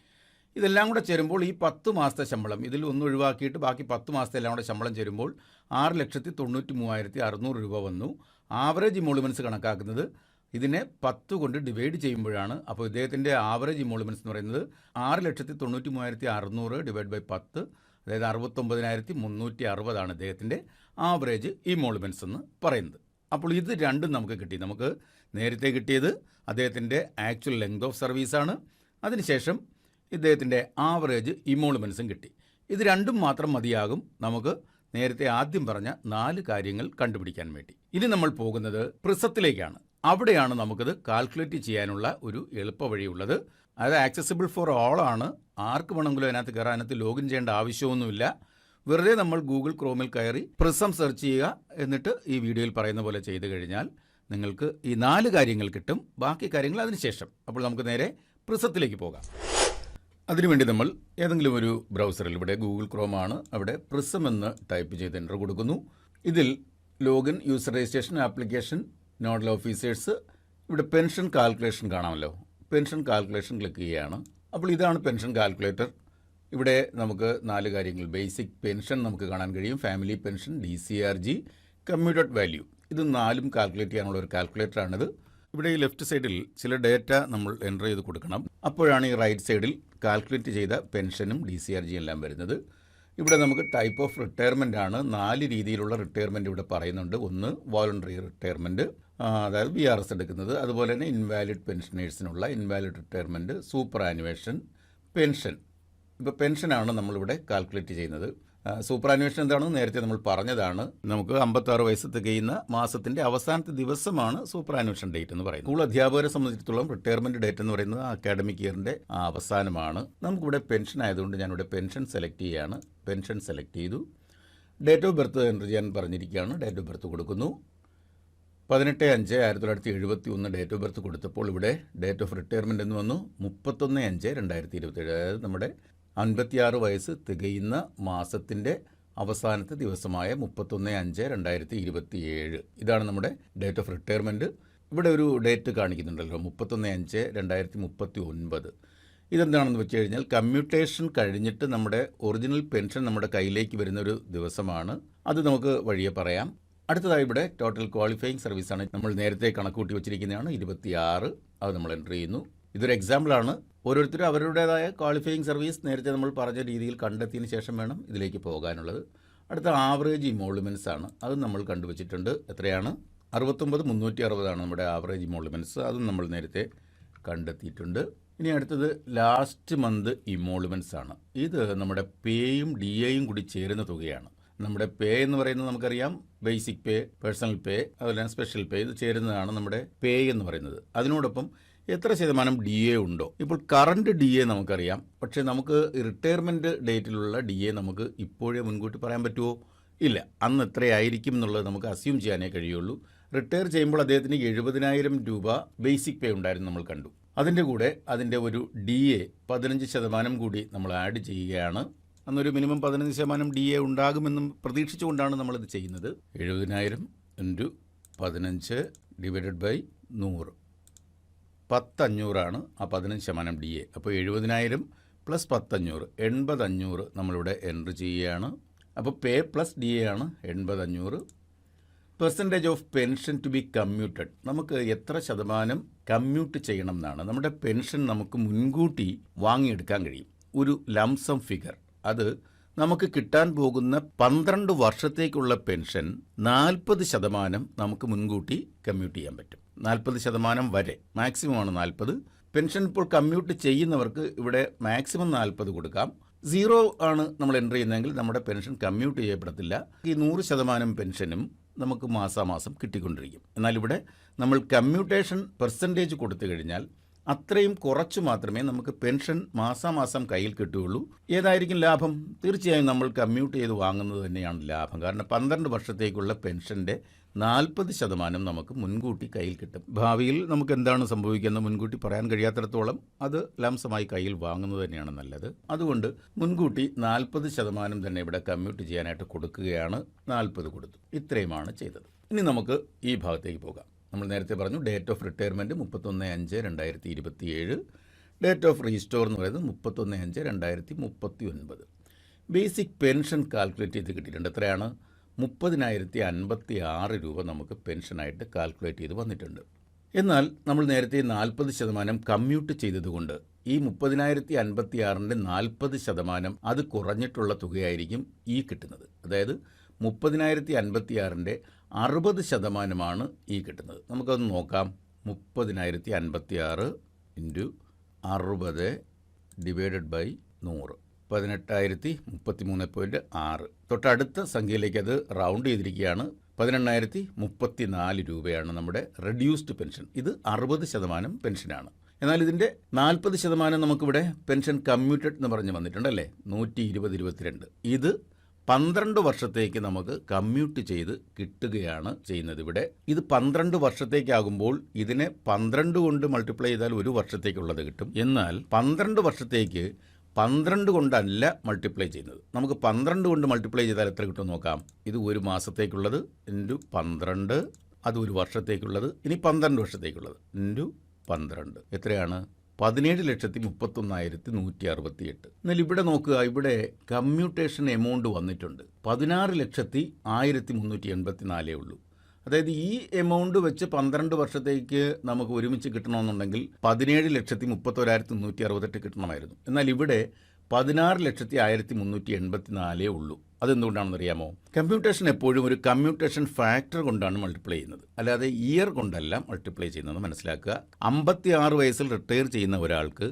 [SPEAKER 1] ഇതെല്ലാം കൂടെ ചേരുമ്പോൾ ഈ പത്ത് മാസത്തെ ശമ്പളം ഇതിൽ ഒന്ന് ഒഴിവാക്കിയിട്ട് ബാക്കി പത്ത് മാസത്തെ എല്ലാം കൂടെ ശമ്പളം ചേരുമ്പോൾ ആറ് ലക്ഷത്തി തൊണ്ണൂറ്റി മൂവായിരത്തി അറുന്നൂറ് രൂപ വന്നു. ആവറേജ് ഇമോളിമെന്റ്സ് കണക്കാക്കുന്നത് ഇതിനെ പത്ത് കൊണ്ട് ഡിവൈഡ് ചെയ്യുമ്പോഴാണ്. അപ്പോൾ ഇദ്ദേഹത്തിന്റെ ആവറേജ് ഇമോളിമെന്റ്സ് എന്ന് പറയുന്നത് ആറ് ലക്ഷത്തി തൊണ്ണൂറ്റി മൂവായിരത്തി അറുന്നൂറ് ഡിവൈഡ് ബൈ പത്ത് അതായത് അറുപത്തൊമ്പതിനായിരത്തി മുന്നൂറ്റി അറുപതാണ് ഇദ്ദേഹത്തിന്റെ ആവറേജ് ഇമോളിമെന്റ്സ് എന്ന് പറയുന്നത്. അപ്പോൾ ഇത് രണ്ടും നമുക്ക് കിട്ടി. നമുക്ക് നേരത്തെ കിട്ടിയത് അദ്ദേഹത്തിന്റെ ആക്ച്വൽ ലെങ്ത് ഓഫ് സർവീസാണ് അതിനുശേഷം ഇദ്ദേഹത്തിന്റെ ആവറേജ് ഇമോളുമെൻസും കിട്ടി. ഇത് രണ്ടും മാത്രം മതിയാകും നമുക്ക് നേരത്തെ ആദ്യം പറഞ്ഞ നാല് കാര്യങ്ങൾ കണ്ടുപിടിക്കാൻ വേണ്ടി. ഇനി നമ്മൾ പോകുന്നത് പ്രിസത്തിലേക്കാണ്. അവിടെയാണ് നമുക്കത് കാൽക്കുലേറ്റ് ചെയ്യാനുള്ള ഒരു എളുപ്പ വഴിയുള്ളത് അത് ആക്സസിബിൾ ഫോർ ഓൾ ആണ്. ആർക്ക് വേണമെങ്കിലും അതിനകത്ത് കയറാൻ അതിനകത്ത് ലോഗിൻ ചെയ്യേണ്ട ആവശ്യമൊന്നുമില്ല. വെറുതെ നമ്മൾ ഗൂഗിൾ ക്രോമിൽ കയറി പ്രിസം സെർച്ച് ചെയ്യുക എന്നിട്ട് ഈ വീഡിയോയിൽ പറയുന്ന പോലെ ചെയ്തു കഴിഞ്ഞാൽ നിങ്ങൾക്ക് ഈ നാല് കാര്യങ്ങൾ കിട്ടും. ബാക്കി കാര്യങ്ങൾ അതിനുശേഷം അപ്പോൾ നമുക്ക് നേരെ പ്രിസത്തിലേക്ക് പോകാം. അതിനുവേണ്ടി നമ്മൾ ഏതെങ്കിലും ഒരു ബ്രൗസറിൽ ഇവിടെ ഗൂഗിൾ ക്രോം ആണ് അവിടെ പ്രിസം എന്ന് ടൈപ്പ് ചെയ്ത് എന്റർ കൊടുക്കുന്നു. ഇതിൽ login user registration application nodal officers ഇവിടെ പെൻഷൻ കാൽക്കുലേഷൻ കാണാമല്ലോ. പെൻഷൻ കാൽക്കുലേഷൻ ക്ലിക്ക് ചെയ്യുകയാണ്. അപ്പോൾ ഇതാണ് പെൻഷൻ കാൽക്കുലേറ്റർ. ഇവിടെ നമുക്ക് നാല് കാര്യങ്ങൾ. ബേസിക് പെൻഷൻ നമുക്ക് കാണാൻ കഴിയും. Family pension D C R G commuted value. ഇത് നാലും കാൽക്കുലേറ്റ് ചെയ്യാനുള്ള ഒരു കാൽക്കുലേറ്ററാണിത്. ഇവിടെ ഈ ലെഫ്റ്റ് സൈഡിൽ ചില ഡേറ്റ നമ്മൾ എന്റർ ചെയ്ത് കൊടുക്കണം. അപ്പോഴാണ് ഈ റൈറ്റ് സൈഡിൽ കാൽക്കുലേറ്റ് ചെയ്ത പെൻഷനും ഡി സി ആർ ജിയും എല്ലാം വരുന്നത്. ഇവിടെ നമുക്ക് ടൈപ്പ് ഓഫ് റിട്ടയർമെന്റ് ആണ്. നാല് രീതിയിലുള്ള റിട്ടയർമെന്റ് ഇവിടെ പറയുന്നുണ്ട്. ഒന്ന് വോളണ്ടറി റിട്ടയർമെന്റ് അതായത് ബി ആർ എസ് എടുക്കുന്നത്. അതുപോലെ തന്നെ ഇൻവാലിഡ് പെൻഷനേഴ്സിനുള്ള invalid retirement superannuation pension ഇപ്പോൾ പെൻഷനാണ് നമ്മളിവിടെ കാൽക്കുലേറ്റ് ചെയ്യുന്നത്. സൂപ്പർ അന്വേഷണം എന്താണെന്ന് നേരത്തെ നമ്മൾ പറഞ്ഞതാണ്. നമുക്ക് അമ്പത്താറ് വയസ്സ് തികയുന്ന മാസത്തിന്റെ അവസാനത്തെ ദിവസമാണ് സൂപ്പർ അന്വേഷണം ഡേറ്റ് എന്ന് പറയുന്നത്. സ്കൂൾ അധ്യാപകരെ സംബന്ധിച്ചിടത്തോളം റിട്ടയർമെന്റ് ഡേറ്റ് എന്ന് പറയുന്നത് അക്കാഡമിക് ഇയറിന്റെ അവസാനമാണ്. നമുക്കിവിടെ പെൻഷൻ ആയതുകൊണ്ട് ഞാനിവിടെ പെൻഷൻ സെലക്ട് ചെയ്യുകയാണ് പെൻഷൻ സെലക്ട് ചെയ്തു. ഡേറ്റ് ഓഫ് ബർത്ത് എന്റർ ചെയ്യാൻ പറഞ്ഞിരിക്കുകയാണ്. ഡേറ്റ് ഓഫ് ബർത്ത് കൊടുക്കുന്നു. പതിനെട്ട് അഞ്ച് ആയിരത്തി തൊള്ളായിരത്തി എഴുപത്തി ഒന്ന് ഡേറ്റ് ഓഫ് ബർത്ത് കൊടുത്തപ്പോൾ ഇവിടെ ഡേറ്റ് ഓഫ് റിട്ടയർമെന്റ് എന്ന് വന്നു. മുപ്പത്തൊന്ന് അഞ്ച് രണ്ടായിരത്തി ഇരുപത്തേഴ് അതായത് നമ്മുടെ അൻപത്തിയാറ് വയസ്സ് തികയുന്ന മാസത്തിന്റെ അവസാനത്തെ ദിവസമായ മുപ്പത്തൊന്ന് അഞ്ച് രണ്ടായിരത്തി ഇരുപത്തി ഏഴ് ഇതാണ് നമ്മുടെ ഡേറ്റ് ഓഫ് റിട്ടയർമെന്റ് ഇവിടെ ഒരു ഡേറ്റ് കാണിക്കുന്നുണ്ടല്ലോ മുപ്പത്തൊന്ന് അഞ്ച് രണ്ടായിരത്തി മുപ്പത്തി ഒൻപത് ഇതെന്താണെന്ന് വെച്ച് കഴിഞ്ഞാൽ കമ്മ്യൂട്ടേഷൻ കഴിഞ്ഞിട്ട് നമ്മുടെ ഒറിജിനൽ പെൻഷൻ നമ്മുടെ കയ്യിലേക്ക് വരുന്ന ഒരു ദിവസമാണ്. അത് നമുക്ക് വഴിയെ പറയാം. അടുത്തതായി ഇവിടെ ടോട്ടൽ ക്വാളിഫയിങ് സർവീസാണ് നമ്മൾ നേരത്തെ കണക്കൂട്ടി വെച്ചിരിക്കുന്നതാണ് ഇരുപത്തിയാറ്. അത് നമ്മൾ എന്റർ ചെയ്യുന്നു. ഇതൊരു എക്സാമ്പിളാണ് ഓരോരുത്തരും അവരുടേതായ ക്വാളിഫയിങ് സർവീസ് നേരത്തെ നമ്മൾ പറഞ്ഞ രീതിയിൽ കണ്ടെത്തിയതിന് ശേഷം വേണം ഇതിലേക്ക് പോകാനുള്ളത്. അടുത്ത ആവറേജ് ഇമോളുമെൻസ് ആണ്. അത് നമ്മൾ കണ്ടുവച്ചിട്ടുണ്ട്. എത്രയാണ്? അറുപത്തൊമ്പത് മുന്നൂറ്റി അറുപതാണ് നമ്മുടെ ആവറേജ് ഇമോളുമെൻസ് അതും നമ്മൾ നേരത്തെ കണ്ടെത്തിയിട്ടുണ്ട്. ഇനി അടുത്തത് ലാസ്റ്റ് മന്ത് ഇമോളുമെൻസ് ആണ്. ഇത് നമ്മുടെ പേയും ഡി എയും കൂടി ചേരുന്ന തുകയാണ്. നമ്മുടെ പേ എന്ന് പറയുന്നത് നമുക്കറിയാം. ബേസിക് പേ പേഴ്സണൽ പേ അതുപോലെ സ്പെഷ്യൽ പേ ഇത് ചേരുന്നതാണ് നമ്മുടെ പേ എന്ന് പറയുന്നത്. അതിനോടൊപ്പം എത്ര ശതമാനം ഡി എ ഉണ്ടോ? ഇപ്പോൾ കറണ്ട് ഡി എ നമുക്കറിയാം. പക്ഷേ നമുക്ക് റിട്ടയർമെന്റ് ഡേറ്റിലുള്ള ഡി എ നമുക്ക് ഇപ്പോഴേ മുൻകൂട്ടി പറയാൻ പറ്റുമോ ഇല്ല. അന്ന് എത്രയായിരിക്കും എന്നുള്ളത് നമുക്ക് അസ്യൂം ചെയ്യാനേ കഴിയുള്ളൂ. റിട്ടയർ ചെയ്യുമ്പോൾ അദ്ദേഹത്തിന് എഴുപതിനായിരം രൂപ ബേസിക് പേ ഉണ്ടായിരുന്നു നമ്മൾ കണ്ടു. അതിന്റെ കൂടെ അതിന്റെ ഒരു ഡി എ പതിനഞ്ച് ശതമാനം കൂടി നമ്മൾ ആഡ് ചെയ്യുകയാണ്. അന്നൊരു മിനിമം പതിനഞ്ച് ശതമാനം ഡി എ ഉണ്ടാകുമെന്നും പ്രതീക്ഷിച്ചുകൊണ്ടാണ് നമ്മളിത് ചെയ്യുന്നത്. എഴുപതിനായിരം ഇന്റു പതിനഞ്ച് ഡിവൈഡഡ് ബൈ നൂറ്. പത്തഞ്ഞൂറാണ്. ആ പതിനഞ്ച് ശതമാനം ഡി എ. അപ്പോൾ എഴുപതിനായിരം പ്ലസ് പത്തഞ്ഞൂറ് എൺപതഞ്ഞൂറ് നമ്മളിവിടെ എൻട്രി ചെയ്യുകയാണ്. അപ്പോൾ പേ പ്ലസ് ഡി എ ആണ് എൺപതഞ്ഞൂറ്. Percentage of pension to be commuted. നമുക്ക് എത്ര ശതമാനം കമ്മ്യൂട്ട് ചെയ്യണം എന്നാണ്. നമ്മുടെ പെൻഷൻ നമുക്ക് മുൻകൂട്ടി വാങ്ങിയെടുക്കാൻ കഴിയും. ഒരു ലംസം ഫിഗർ. അത് നമുക്ക് കിട്ടാൻ പോകുന്ന പന്ത്രണ്ട് വർഷത്തേക്കുള്ള പെൻഷൻ നാൽപ്പത് ശതമാനം നമുക്ക് മുൻകൂട്ടി കമ്മ്യൂട്ട് ചെയ്യാൻ പറ്റും. നാൽപ്പത് ശതമാനം വരെ. മാക്സിമം ആണ് നാൽപ്പത് പെൻഷൻ ഇപ്പോൾ കമ്മ്യൂട്ട് ചെയ്യുന്നവർക്ക് ഇവിടെ മാക്സിമം നാൽപ്പത് കൊടുക്കാം. സീറോ ആണ് നമ്മൾ എന്റർ ചെയ്യുന്നതെങ്കിൽ നമ്മുടെ പെൻഷൻ കമ്മ്യൂട്ട് ചെയ്യപ്പെടത്തില്ല. ഈ നൂറ് ശതമാനം പെൻഷനും നമുക്ക് മാസാമാസം കിട്ടിക്കൊണ്ടിരിക്കും. എന്നാൽ ഇവിടെ നമ്മൾ കമ്മ്യൂട്ടേഷൻ പെർസെന്റേജ് കൊടുത്തു കഴിഞ്ഞാൽ അത്രയും കുറച്ച് മാത്രമേ നമുക്ക് പെൻഷൻ മാസാമാസം കയ്യിൽ കിട്ടുകയുള്ളൂ. ഏതായിരിക്കും ലാഭം? തീർച്ചയായും നമ്മൾ കമ്മ്യൂട്ട് ചെയ്ത് വാങ്ങുന്നത് തന്നെയാണ് ലാഭം. കാരണം പന്ത്രണ്ട് വർഷത്തേക്കുള്ള പെൻഷന്റെ നാൽപ്പത് ശതമാനം നമുക്ക് മുൻകൂട്ടി കയ്യിൽ കിട്ടും. ഭാവിയിൽ നമുക്ക് എന്താണ് സംഭവിക്കുന്നത്? മുൻകൂട്ടി പറയാൻ കഴിയാത്തിടത്തോളം അത് ലംസമായി കയ്യിൽ വാങ്ങുന്നത് തന്നെയാണ് നല്ലത്. അതുകൊണ്ട് മുൻകൂട്ടി നാൽപ്പത് ശതമാനം തന്നെ ഇവിടെ കമ്മ്യൂട്ട് ചെയ്യാനായിട്ട് കൊടുക്കുകയാണ് നാൽപ്പത് കൊടുത്തു. ഇത്രയുമാണ് ചെയ്തത്. ഇനി നമുക്ക് ഈ ഭാഗത്തേക്ക് പോകാം. നമ്മൾ നേരത്തെ പറഞ്ഞു ഡേറ്റ് ഓഫ് റിട്ടയർമെന്റ് മുപ്പത്തൊന്ന് അഞ്ച് രണ്ടായിരത്തി ഇരുപത്തിയേഴ് ഡേറ്റ് ഓഫ് റീസ്റ്റോർ എന്ന് പറയുന്നത് മുപ്പത്തൊന്ന് അഞ്ച് രണ്ടായിരത്തി മുപ്പത്തി ഒൻപത് ബേസിക് പെൻഷൻ കാൽക്കുലേറ്റ് ചെയ്ത് കിട്ടിയിട്ടുണ്ട്. എത്രയാണ്? മുപ്പതിനായിരത്തി അൻപത്തി ആറ് രൂപ നമുക്ക് പെൻഷനായിട്ട് കാൽക്കുലേറ്റ് ചെയ്ത് വന്നിട്ടുണ്ട്. എന്നാൽ നമ്മൾ നേരത്തെ നാൽപ്പത് ശതമാനം കമ്മ്യൂട്ട് ചെയ്തതുകൊണ്ട് ഈ മുപ്പതിനായിരത്തി അൻപത്തി ആറിന്റെ നാൽപ്പത് ശതമാനം അത് കുറഞ്ഞിട്ടുള്ള തുകയായിരിക്കും ഈ കിട്ടുന്നത്. അതായത് മുപ്പതിനായിരത്തി അൻപത്തി ആറിന്റെ അറുപത് ശതമാനമാണ് ഈ കിട്ടുന്നത്. നമുക്കത് നോക്കാം. മുപ്പതിനായിരത്തി അൻപത്തി ആറ് ഇന്റു അറുപത് ഡിവൈഡഡ് ബൈ നൂറ്. പതിനെട്ടായിരത്തി മുപ്പത്തി മൂന്ന് പോയിന്റ് ആറ്. തൊട്ടടുത്ത സംഖ്യയിലേക്ക് അത് റൗണ്ട് ചെയ്തിരിക്കുകയാണ്. പതിനെണ്ണായിരത്തി മുപ്പത്തി നാല് രൂപയാണ് നമ്മുടെ റെഡ്യൂസ്ഡ് പെൻഷൻ ഇത് അറുപത് ശതമാനം പെൻഷനാണ് എന്നാൽ ഇതിന്റെ നാൽപ്പത് ശതമാനം നമുക്കിവിടെ പെൻഷൻ കമ്മ്യൂട്ടഡ് എന്ന് പറഞ്ഞ് വന്നിട്ടുണ്ടല്ലേ? നൂറ്റി ഇരുപത് ഇരുപത്തിരണ്ട് ഇത് പന്ത്രണ്ട് വർഷത്തേക്ക് നമുക്ക് കമ്മ്യൂട്ട് ചെയ്ത് കിട്ടുകയാണ് ചെയ്യുന്നത് ഇവിടെ. ഇത് പന്ത്രണ്ട് വർഷത്തേക്കാകുമ്പോൾ ഇതിനെ പന്ത്രണ്ട് കൊണ്ട് മൾട്ടിപ്ലൈ ചെയ്താൽ ഒരു വർഷത്തേക്കുള്ളത് കിട്ടും. എന്നാൽ പന്ത്രണ്ട് വർഷത്തേക്ക് പന്ത്രണ്ട് കൊണ്ടല്ല മൾട്ടിപ്ലൈ ചെയ്യുന്നത്. നമുക്ക് പന്ത്രണ്ട് കൊണ്ട് മൾട്ടിപ്ലൈ ചെയ്താൽ എത്ര കിട്ടും നോക്കാം. ഇത് ഒരു മാസത്തേക്കുള്ളത് ഇന്റു പന്ത്രണ്ട് അത് ഒരു വർഷത്തേക്കുള്ളത് ഇനി പന്ത്രണ്ട് വർഷത്തേക്കുള്ളത്. ഇന്റു പന്ത്രണ്ട്. എത്രയാണ്? പതിനേഴ് ലക്ഷത്തി മുപ്പത്തൊന്നായിരത്തി നൂറ്റി അറുപത്തി എട്ട് എന്നാൽ ഇവിടെ നോക്കുക ഇവിടെ കമ്മ്യൂട്ടേഷൻ എമൗണ്ട് വന്നിട്ടുണ്ട്. പതിനാറ് ലക്ഷത്തി ആയിരത്തി മുന്നൂറ്റി എൺപത്തി നാലേ ഉള്ളൂ. അതായത് ഈ എമൗണ്ട് വെച്ച് പന്ത്രണ്ട് വർഷത്തേക്ക് നമുക്ക് ഒരുമിച്ച് കിട്ടണമെന്നുണ്ടെങ്കിൽ പതിനേഴ് ലക്ഷത്തി മുപ്പത്തൊരായിരത്തി മുന്നൂറ്റി അറുപത്തെട്ട് കിട്ടണമായിരുന്നു. എന്നാൽ ഇവിടെ പതിനാറ് ലക്ഷത്തി ആയിരത്തി മുന്നൂറ്റി എൺപത്തി നാലേ ഉള്ളൂ. അതെന്തുകൊണ്ടാണെന്ന് അറിയാമോ കമ്പ്യൂട്ടേഷൻ എപ്പോഴും ഒരു കമ്മ്യൂട്ടേഷൻ ഫാക്ടർ കൊണ്ടാണ് മൾട്ടിപ്ലൈ ചെയ്യുന്നത്. അല്ലാതെ ഇയർ കൊണ്ടല്ല മൾട്ടിപ്ലൈ ചെയ്യുന്നത് മനസ്സിലാക്കുക. അമ്പത്തി ആറ് വയസ്സിൽ റിട്ടയർ ചെയ്യുന്ന ഒരാൾക്ക്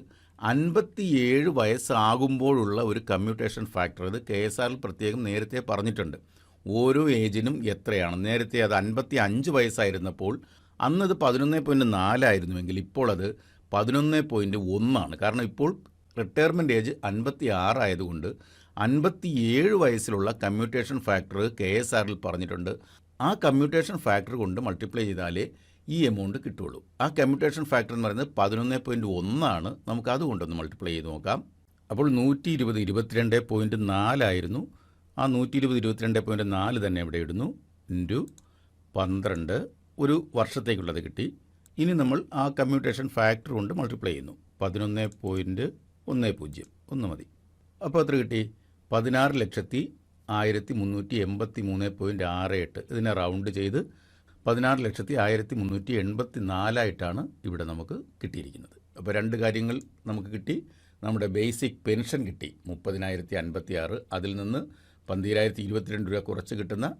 [SPEAKER 1] അൻപത്തിയേഴ് വയസ്സാകുമ്പോഴുള്ള ഒരു കമ്മ്യൂട്ടേഷൻ ഫാക്ടർ അത് കെ എസ് ആറിൽ പ്രത്യേകം നേരത്തെ പറഞ്ഞിട്ടുണ്ട്. ഓരോ ഏജിനും എത്രയാണ്? നേരത്തെ അത് അൻപത്തി അഞ്ച് വയസ്സായിരുന്നപ്പോൾ അന്നത് പതിനൊന്ന് പോയിന്റ് നാലായിരുന്നുവെങ്കിൽ ഇപ്പോൾ അത് പതിനൊന്ന് പോയിന്റ് ഒന്നാണ്. കാരണം ഇപ്പോൾ റിട്ടയർമെന്റ് ഏജ് അൻപത്തി ആറായതുകൊണ്ട് അൻപത്തിയേഴ് വയസ്സിലുള്ള കമ്മ്യൂട്ടേഷൻ ഫാക്ടർ കെ എസ് ആറിൽ പറഞ്ഞിട്ടുണ്ട്. ആ കമ്മ്യൂട്ടേഷൻ ഫാക്ടർ കൊണ്ട് മൾട്ടിപ്ലൈ ചെയ്താലേ ഈ എമൗണ്ട് കിട്ടുള്ളൂ ആ കമ്മ്യൂട്ടേഷൻ ഫാക്ടർ എന്ന് പറയുന്നത് പതിനൊന്ന് പോയിന്റ് ഒന്നാണ്. നമുക്ക് അതുകൊണ്ടൊന്ന് മൾട്ടിപ്ലൈ ചെയ്ത് നോക്കാം. അപ്പോൾ നൂറ്റി ഇരുപത് ഇരുപത്തിരണ്ട് പോയിന്റ് നാലായിരുന്നു ആ നൂറ്റി ഇരുപത് ഇരുപത്തിരണ്ട് പോയിന്റ് നാല് തന്നെ ഇവിടെ ഇടുന്നു. ഇന്റു പന്ത്രണ്ട്. ഒരു വർഷത്തേക്കുള്ളത് കിട്ടി. ഇനി നമ്മൾ ആ കമ്മ്യൂട്ടേഷൻ ഫാക്ടർ കൊണ്ട് മൾട്ടിപ്ലൈ ചെയ്യുന്നു. പതിനൊന്ന് പോയിന്റ് ഒന്ന് പൂജ്യം. ഒന്ന് മതി. അപ്പോൾ എത്ര കിട്ടി? പതിനാറ് ലക്ഷത്തി ആയിരത്തി മുന്നൂറ്റി എൺപത്തി മൂന്ന് പോയിന്റ് ആറ് എട്ട്. ഇതിനെ റൗണ്ട് ചെയ്ത് പതിനാറ് ലക്ഷത്തി ആയിരത്തി മുന്നൂറ്റി എൺപത്തി നാലായിട്ടാണ് ഇവിടെ നമുക്ക് കിട്ടിയിരിക്കുന്നത്. അപ്പോൾ രണ്ട് കാര്യങ്ങൾ നമുക്ക് കിട്ടി. നമ്മുടെ ബേസിക് പെൻഷൻ കിട്ടി. മുപ്പതിനായിരത്തി അൻപത്തി ആറ് അതിൽ നിന്ന് പന്തിരായിരത്തി ഇരുപത്തിരണ്ട് രൂപ കുറച്ച് കിട്ടുന്ന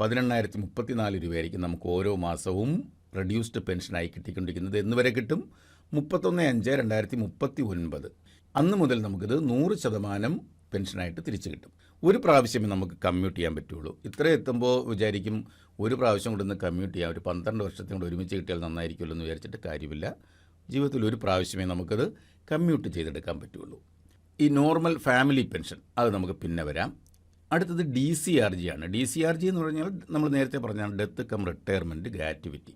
[SPEAKER 1] പതിനെണ്ണായിരത്തി മുപ്പത്തി നാല് രൂപയായിരിക്കും നമുക്ക് ഓരോ മാസവും റെഡ്യൂസ്ഡ് പെൻഷനായി കിട്ടിക്കൊണ്ടിരിക്കുന്നത്. എന്ന് വരെ കിട്ടും മുപ്പത്തൊന്ന് അഞ്ച് രണ്ടായിരത്തി മുപ്പത്തി ഒൻപത് അന്ന് മുതൽ നമുക്കിത് നൂറ് ശതമാനം പെൻഷനായിട്ട് തിരിച്ചു കിട്ടും. ഒരു പ്രാവശ്യമേ നമുക്ക് കമ്മ്യൂട്ട് ചെയ്യാൻ പറ്റുള്ളൂ. ഇത്ര എത്തുമ്പോൾ വിചാരിക്കും ഒരു പ്രാവശ്യം കൊണ്ടൊന്ന് കമ്മ്യൂട്ട് ചെയ്യാം. ഒരു പന്ത്രണ്ട് വർഷത്തിന് കൂടെ ഒരുമിച്ച് കിട്ടിയാൽ നന്നായിരിക്കുമല്ലോ എന്ന് വിചാരിച്ചിട്ട് കാര്യമില്ല. ജീവിതത്തിൽ ഒരു പ്രാവശ്യമേ നമുക്കത് കമ്മ്യൂട്ട് ചെയ്തെടുക്കാൻ പറ്റുള്ളൂ. ഈ നോർമൽ ഫാമിലി പെൻഷൻ അത് നമുക്ക് പിന്നെ വരാം. അടുത്തത് ഡി സി ആർ ജി ആണ്. ഡി സി ആർ ജി എന്ന് പറഞ്ഞാൽ നമ്മൾ നേരത്തെ പറഞ്ഞാൽ ഡെത്ത് കം റിട്ടയർമെന്റ് ഗ്രാറ്റുവിറ്റി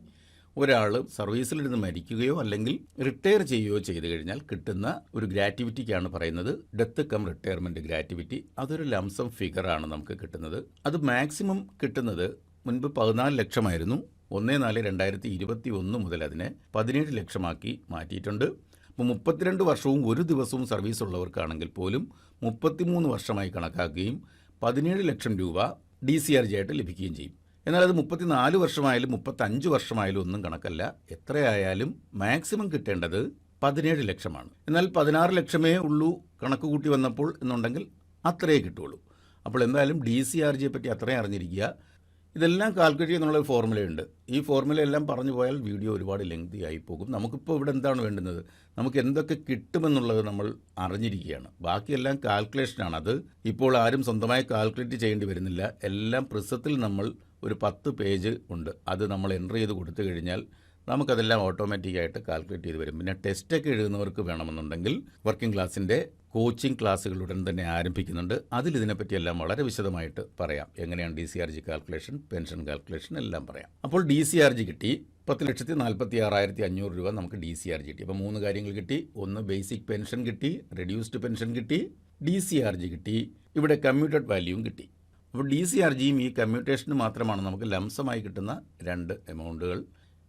[SPEAKER 1] ഒരാൾ സർവീസിലിരുന്ന് മരിക്കുകയോ അല്ലെങ്കിൽ റിട്ടയർ ചെയ്യുകയോ ചെയ്തു കഴിഞ്ഞാൽ കിട്ടുന്ന ഒരു ഗ്രാറ്റുവിറ്റിക്കാണ് പറയുന്നത്. ഡെത്ത് കം റിട്ടയർമെന്റ് ഗ്രാറ്റുവിറ്റി അതൊരു ലംസം ഫിഗറാണ് നമുക്ക് കിട്ടുന്നത്. അത് മാക്സിമം കിട്ടുന്നത് മുൻപ് പതിനാല് ലക്ഷമായിരുന്നു. ഒന്ന് നാല് രണ്ടായിരത്തി ഇരുപത്തി ഒന്ന് മുതൽ അതിനെ പതിനേഴ് ലക്ഷമാക്കി മാറ്റിയിട്ടുണ്ട്. അപ്പോൾ മുപ്പത്തിരണ്ട് വർഷവും ഒരു ദിവസവും സർവീസ് ഉള്ളവർക്കാണെങ്കിൽ പോലും മുപ്പത്തിമൂന്ന് വർഷമായി കണക്കാക്കുകയും പതിനേഴ് ലക്ഷം രൂപ ഡി സി ആർ ജി ആയിട്ട് ലഭിക്കുകയും ചെയ്യും. എന്നാൽ അത് മുപ്പത്തിനാല് വർഷമായാലും മുപ്പത്തഞ്ച് വർഷമായാലും ഒന്നും കണക്കല്ല. എത്രയായാലും മാക്സിമം കിട്ടേണ്ടത് പതിനേഴ് ലക്ഷമാണ്. എന്നാൽ പതിനാറ് ലക്ഷമേ ഉള്ളൂ കണക്ക് കൂട്ടി വന്നപ്പോൾ എന്നുണ്ടെങ്കിൽ അത്രയേ കിട്ടുള്ളൂ. അപ്പോൾ എന്തായാലും ഡി സി ആർ ജിയെ പറ്റി അത്രയും അറിഞ്ഞിരിക്കുക. ഇതെല്ലാം കാൽക്കുലേറ്റ് ചെയ്യുന്നുള്ള ഫോർമുലയുണ്ട് ഈ ഫോർമുല എല്ലാം പറഞ്ഞു പോയാൽ വീഡിയോ ഒരുപാട് ലെങ്തി ആയി പോകും. നമുക്കിപ്പോൾ ഇവിടെ എന്താണ് വേണ്ടുന്നത്? നമുക്ക് എന്തൊക്കെ കിട്ടുമെന്നുള്ളത് നമ്മൾ അറിഞ്ഞിരിക്കുകയാണ്. ബാക്കിയെല്ലാം കാൽക്കുലേഷനാണ് അത് ഇപ്പോൾ ആരും സ്വന്തമായി കാൽക്കുലേറ്റ് ചെയ്യേണ്ടി വരുന്നില്ല. എല്ലാം പ്രിസത്തിൽ നമ്മൾ ഒരു പത്ത് പേജ് ഉണ്ട്. അത് നമ്മൾ എന്റർ ചെയ്ത് കൊടുത്തു കഴിഞ്ഞാൽ നമുക്കതെല്ലാം ഓട്ടോമാറ്റിക്കായിട്ട് കാൽക്കുലേറ്റ് ചെയ്ത് വരും. പിന്നെ ടെസ്റ്റൊക്കെ എഴുതുന്നവർക്ക് വേണമെന്നുണ്ടെങ്കിൽ വർക്കിംഗ് ക്ലാസ്സിന്റെ കോച്ചിങ് ക്ലാസ്സുകൾ ഉടൻ തന്നെ ആരംഭിക്കുന്നുണ്ട്. അതിൽ ഇതിനെപ്പറ്റിയെല്ലാം വളരെ വിശദമായിട്ട് പറയാം. എങ്ങനെയാണ് D C R G calculation pension calculation എല്ലാം പറയാം. അപ്പോൾ ഡി സി ആർ ജി കിട്ടി. പത്ത് ലക്ഷത്തി നാൽപ്പത്തി ആറായിരത്തി അഞ്ഞൂറ് രൂപ നമുക്ക് ഡി സി ആർ ജി കിട്ടി. അപ്പോൾ മൂന്ന് കാര്യങ്ങൾ കിട്ടി. ഒന്ന് ബേസിക് പെൻഷൻ കിട്ടി റെഡ്യൂസ്ഡ് പെൻഷൻ കിട്ടി ഡി സി ആർ ജി കിട്ടി ഇവിടെ കമ്മ്യൂട്ടഡ് വാല്യൂവും കിട്ടി. അപ്പോൾ ഡി സി ആർ ജിയും ഈ കമ്മ്യൂട്ടേഷന് മാത്രമാണ് നമുക്ക് ലംസമായി കിട്ടുന്ന രണ്ട് എമൗണ്ടുകൾ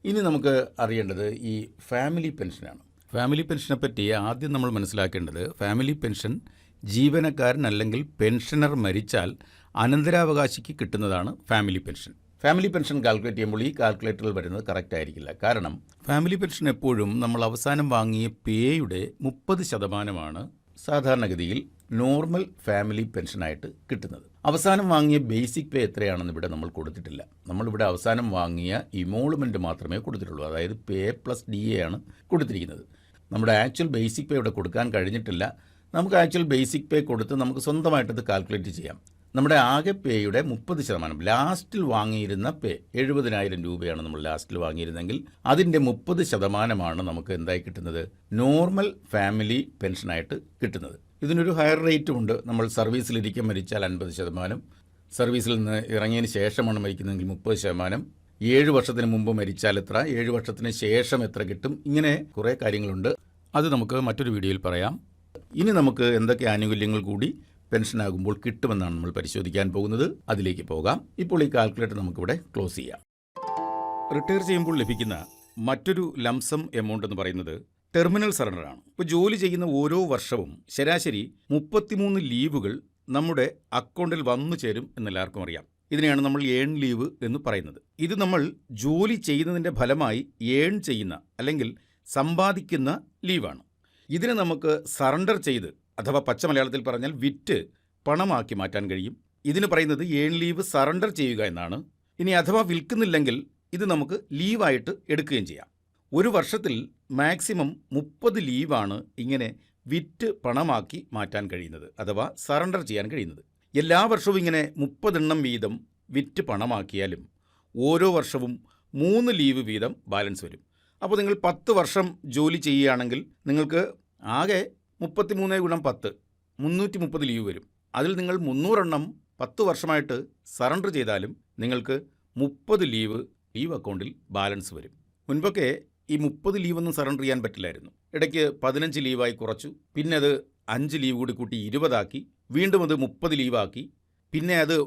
[SPEAKER 1] ഇനി നമുക്ക് അറിയേണ്ടത് ഈ ഫാമിലി പെൻഷനാണ് ഫാമിലി പെൻഷനെ പറ്റി ആദ്യം നമ്മൾ മനസ്സിലാക്കേണ്ടത് ഫാമിലി പെൻഷൻ ജീവനക്കാരൻ അല്ലെങ്കിൽ പെൻഷനർ മരിച്ചാൽ അനന്തരാവകാശിക്ക് കിട്ടുന്നതാണ് family pension family pension calculate ചെയ്യുമ്പോൾ ഈ കാൽക്കുലേറ്ററിൽ വരുന്നത് കറക്റ്റ് ആയിരിക്കില്ല. കാരണം ഫാമിലി പെൻഷൻ എപ്പോഴും നമ്മൾ അവസാനം വാങ്ങിയ പേയുടെ മുപ്പത് ശതമാനമാണ് സാധാരണഗതിയിൽ നോർമൽ ഫാമിലി പെൻഷനായിട്ട് കിട്ടുന്നത്. അവസാനം വാങ്ങിയ ബേസിക് പേ എത്രയാണെന്ന് ഇവിടെ നമ്മൾ കൊടുത്തിട്ടില്ല. നമ്മളിവിടെ അവസാനം വാങ്ങിയ ഇമോൾമെന്റ് മാത്രമേ കൊടുത്തിട്ടുള്ളൂ. അതായത് പേ പ്ലസ് ഡി എ ആണ് കൊടുത്തിരിക്കുന്നത്. നമ്മുടെ ആക്ച്വൽ ബേസിക് പേ ഇവിടെ കൊടുക്കാൻ കഴിഞ്ഞിട്ടില്ല. നമുക്ക് ആക്ച്വൽ ബേസിക് പേ കൊടുത്ത് നമുക്ക് സ്വന്തമായിട്ടത് കാൽക്കുലേറ്റ് ചെയ്യാം. നമ്മുടെ ആകെ പേയുടെ മുപ്പത് ശതമാനം ലാസ്റ്റിൽ വാങ്ങിയിരുന്ന പേ എഴുപതിനായിരം രൂപയാണ് നമ്മൾ ലാസ്റ്റിൽ വാങ്ങിയിരുന്നെങ്കിൽ അതിന്റെ മുപ്പത് ശതമാനമാണ് നമുക്ക് എന്തായി കിട്ടുന്നത്? നോർമൽ ഫാമിലി പെൻഷനായിട്ട് കിട്ടുന്നത്. ഇതിനൊരു ഹയർ റേറ്റും ഉണ്ട്. നമ്മൾ സർവീസിലിരിക്കും മരിച്ചാൽ അൻപത് ശതമാനം. സർവീസിൽ നിന്ന് ഇറങ്ങിയതിന് ശേഷമാണ് മരിക്കുന്നതെങ്കിൽ മുപ്പത് ശതമാനം. ഏഴ് വർഷത്തിന് മുമ്പ് മരിച്ചാൽ എത്ര? ഏഴ് വർഷത്തിന് ശേഷം എത്ര കിട്ടും? ഇങ്ങനെ കുറേ കാര്യങ്ങളുണ്ട്. അത് നമുക്ക് മറ്റൊരു വീഡിയോയിൽ പറയാം. ഇനി നമുക്ക് എന്തൊക്കെ ആനുകൂല്യങ്ങൾ കൂടി പെൻഷനാകുമ്പോൾ കിട്ടുമെന്നാണ് നമ്മൾ പരിശോധിക്കാൻ പോകുന്നത്. അതിലേക്ക് പോകാം. ഇപ്പോൾ ഈ കാൽക്കുലേറ്റർ നമുക്കിവിടെ ക്ലോസ് ചെയ്യാം. റിട്ടയർ ചെയ്യുമ്പോൾ ലഭിക്കുന്ന മറ്റൊരു ലംസം എമൗണ്ട് എന്ന് പറയുന്നത് ടെർമിനൽ സറണ്ടറാണ്. ഇപ്പോൾ ജോലി ചെയ്യുന്ന ഓരോ വർഷവും ശരാശരി മുപ്പത്തിമൂന്ന് ലീവുകൾ നമ്മുടെ അക്കൗണ്ടിൽ വന്നു ചേരും എന്നെല്ലാവർക്കും അറിയാം. ഇതിനെയാണ് നമ്മൾ ഏൺ ലീവ് എന്ന് പറയുന്നത്. ഇത് നമ്മൾ ജോലി ചെയ്യുന്നതിന്റെ ഫലമായി ഏൺ ചെയ്യുന്ന അല്ലെങ്കിൽ സമ്പാദിക്കുന്ന ലീവാണ്. ഇതിനെ നമുക്ക് സറണ്ടർ ചെയ്ത് അഥവാ പച്ച മലയാളത്തിൽ പറഞ്ഞാൽ വിറ്റ് പണമാക്കി മാറ്റാൻ കഴിയും. ഇതിന് പറയുന്നത് ഏൺ ലീവ് സറണ്ടർ ചെയ്യുക എന്നാണ്. ഇനി അഥവാ വിൽക്കുന്നില്ലെങ്കിൽ ഇത് നമുക്ക് ലീവായിട്ട് എടുക്കുകയും ചെയ്യാം. ഒരു വർഷത്തിൽ മാക്സിമം മുപ്പത് ലീവാണ് ഇങ്ങനെ വിറ്റ് പണമാക്കി മാറ്റാൻ കഴിയുന്നത് അഥവാ സറണ്ടർ ചെയ്യാൻ കഴിയുന്നത്. എല്ലാ വർഷവും ഇങ്ങനെ മുപ്പതെണ്ണം വീതം വിറ്റ് പണമാക്കിയാലും ഓരോ വർഷവും മൂന്ന് ലീവ് വീതം ബാലൻസ് വരും. അപ്പോൾ നിങ്ങൾ പത്ത് വർഷം ജോലി ചെയ്യുകയാണെങ്കിൽ നിങ്ങൾക്ക് ആകെ മുപ്പത്തി മൂന്ന് ഗുണം പത്ത് മുന്നൂറ്റി മുപ്പത് ലീവ് വരും. അതിൽ നിങ്ങൾ മുന്നൂറെണ്ണം പത്ത് വർഷമായിട്ട് സറണ്ടർ ചെയ്താലും നിങ്ങൾക്ക് മുപ്പത് ലീവ് ലീവ് അക്കൗണ്ടിൽ ബാലൻസ് വരും. മുൻപൊക്കെ ഈ മുപ്പത് ലീവൊന്നും സറണ്ടർ ചെയ്യാൻ പറ്റില്ലായിരുന്നു. ഇടയ്ക്ക് പതിനഞ്ച് ലീവായി കുറച്ചു. പിന്നെ അത് അഞ്ച് ലീവ് കൂടി കൂട്ടി ഇരുപതാക്കി. വീണ്ടും അത് മുപ്പത് ലീവാക്കി. പിന്നെ അത്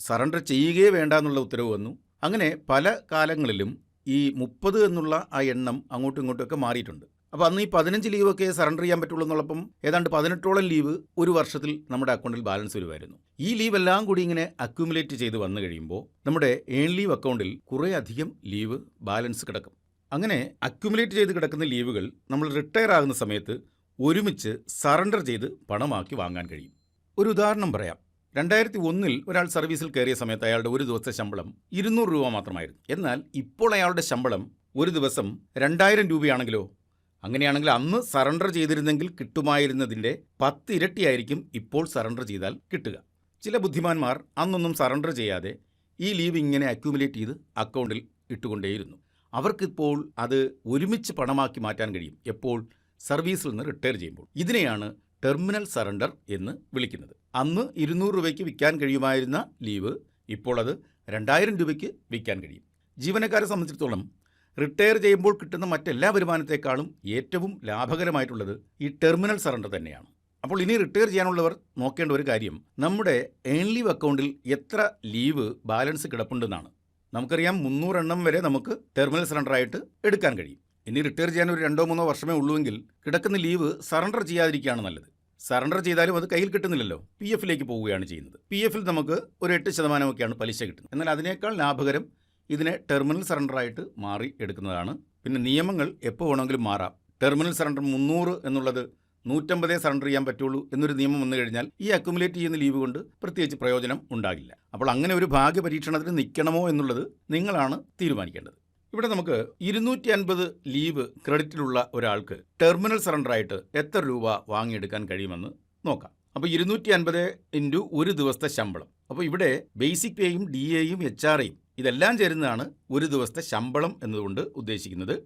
[SPEAKER 1] സറണ്ടർ ചെയ്യുകയേ വേണ്ട എന്നുള്ള ഉത്തരവ് വന്നു. അങ്ങനെ പല കാലങ്ങളിലും ഈ മുപ്പത് എന്നുള്ള ആ എണ്ണം അങ്ങോട്ടും ഇങ്ങോട്ടുമൊക്കെ മാറിയിട്ടുണ്ട്. അപ്പോൾ അന്ന് ഈ പതിനഞ്ച് ലീവൊക്കെ സറണ്ടർ ചെയ്യാൻ പറ്റുള്ളൂ എന്നുള്ളപ്പം ഏതാണ്ട് പതിനെട്ടോളം ലീവ് ഒരു വർഷത്തിൽ നമ്മുടെ അക്കൗണ്ടിൽ ബാലൻസ് വരുമായിരുന്നു. ഈ ലീവ് എല്ലാം കൂടി ഇങ്ങനെ അക്യുമുലേറ്റ് ചെയ്ത് വന്നു കഴിയുമ്പോൾ നമ്മുടെ ഏൺ ലീവ് അക്കൗണ്ടിൽ കുറേ അധികം ലീവ് ബാലൻസ് കിടക്കും. അങ്ങനെ അക്യുമുലേറ്റ് ചെയ്ത് കിടക്കുന്ന ലീവുകൾ നമ്മൾ റിട്ടയർ ആകുന്ന സമയത്ത് ഒരുമിച്ച് സറണ്ടർ ചെയ്ത് പണമാക്കി വാങ്ങാൻ കഴിയും. ഒരു ഉദാഹരണം പറയാം. രണ്ടായിരത്തി ഒന്നിൽ ഒരാൾ സർവീസിൽ കയറിയ സമയത്ത് അയാളുടെ ഒരു ദിവസത്തെ ശമ്പളം ഇരുന്നൂറ് രൂപ മാത്രമായിരുന്നു. എന്നാൽ ഇപ്പോൾ അയാളുടെ ശമ്പളം ഒരു ദിവസം രണ്ടായിരം രൂപയാണെങ്കിലോ? അങ്ങനെയാണെങ്കിൽ അന്ന് സറണ്ടർ ചെയ്തിരുന്നെങ്കിൽ കിട്ടുമായിരുന്നതിന്റെ പത്ത് ഇരട്ടിയായിരിക്കും ഇപ്പോൾ സറണ്ടർ ചെയ്താൽ കിട്ടുക. ചില ബുദ്ധിമാന്മാർ അന്നൊന്നും സറണ്ടർ ചെയ്യാതെ ഈ ലീവ് ഇങ്ങനെ അക്യുമുലേറ്റ് ചെയ്ത് അക്കൗണ്ടിൽ ഇട്ടുകൊണ്ടേയിരുന്നു. അവർക്കിപ്പോൾ അത് ഒരുമിച്ച് പണമാക്കി മാറ്റാൻ കഴിയും. എപ്പോൾ? സർവീസിൽ നിന്ന് റിട്ടയർ ചെയ്യുമ്പോൾ. ഇതിനെയാണ് ടെർമിനൽ സറണ്ടർ എന്ന് വിളിക്കുന്നത്. അന്ന് ഇരുന്നൂറ് രൂപയ്ക്ക് വിൽക്കാൻ കഴിയുമായിരുന്ന ലീവ് ഇപ്പോൾ അത് രണ്ടായിരം രൂപയ്ക്ക് വിൽക്കാൻ കഴിയും. ജീവനക്കാരെ സംബന്ധിച്ചിടത്തോളം റിട്ടയർ ചെയ്യുമ്പോൾ കിട്ടുന്ന മറ്റെല്ലാ വരുമാനത്തെക്കാളും ഏറ്റവും ലാഭകരമായിട്ടുള്ളത് ഈ ടെർമിനൽ സറണ്ടർ തന്നെയാണ്. അപ്പോൾ ഇനി റിട്ടയർ ചെയ്യാനുള്ളവർ നോക്കേണ്ട ഒരു കാര്യം നമ്മുടെ ഏൺ ലീവ് അക്കൗണ്ടിൽ എത്ര ലീവ് ബാലൻസ് കിടപ്പുണ്ടെന്നാണ്. നമുക്കറിയാം മുന്നൂറെണ്ണം വരെ നമുക്ക് ടെർമിനൽ സറണ്ടർ ആയിട്ട് എടുക്കാൻ കഴിയും. ഇനി റിട്ടയർ ചെയ്യാൻ ഒരു രണ്ടോ മൂന്നോ വർഷമേ ഉള്ളൂവെങ്കിൽ കിടക്കുന്ന ലീവ് സറണ്ടർ ചെയ്യാതിരിക്കുകയാണ് നല്ലത്. സറണ്ടർ ചെയ്താലും അത് കയ്യിൽ കിട്ടുന്നില്ലല്ലോ. പി എഫിലേക്ക് പോവുകയാണ് ചെയ്യുന്നത്. പി എഫിൽ നമുക്ക് ഒരു എട്ട് ശതമാനമൊക്കെയാണ് പലിശ കിട്ടുന്നത്. എന്നാൽ അതിനേക്കാൾ ലാഭകരം ഇതിനെ ടെർമിനൽ സറണ്ടറായിട്ട് മാറി എടുക്കുന്നതാണ്. പിന്നെ നിയമങ്ങൾ എപ്പോൾ വേണമെങ്കിലും മാറാം. ടെർമിനൽ സറണ്ടർ മുന്നൂറ് എന്നുള്ളത് നൂറ്റമ്പതേ സറണ്ടർ ചെയ്യാൻ പറ്റുള്ളൂ എന്നൊരു നിയമം വന്നു കഴിഞ്ഞാൽ ഈ അക്യുമുലേറ്റ് ചെയ്യുന്ന ലീവ് കൊണ്ട് പ്രത്യേകിച്ച് പ്രയോജനം ഉണ്ടാകില്ല. അപ്പോൾ അങ്ങനെ ഒരു ഭാഗ്യ പരീക്ഷണത്തിന് നിൽക്കണമോ എന്നുള്ളത് നിങ്ങളാണ് തീരുമാനിക്കേണ്ടത്. ഇവിടെ നമുക്ക് ഇരുന്നൂറ്റി അൻപത് ലീവ് ക്രെഡിറ്റിലുള്ള ഒരാൾക്ക് ടെർമിനൽ സറണ്ടറായിട്ട് എത്ര രൂപ വാങ്ങിയെടുക്കാൻ കഴിയുമെന്ന് നോക്കാം. അപ്പോൾ ഇരുന്നൂറ്റി അൻപത് ഇന്റു ഒരു ദിവസത്തെ ശമ്പളം. അപ്പോൾ ഇവിടെ ബേസിക് പേയും ഡി എയും എച്ച് ആർ എയും ഇതെല്ലാം ചേരുന്നതാണ് ഒരു ദിവസത്തെ ശമ്പളം എന്നതുകൊണ്ട് ഉദ്ദേശിക്കുന്നത്.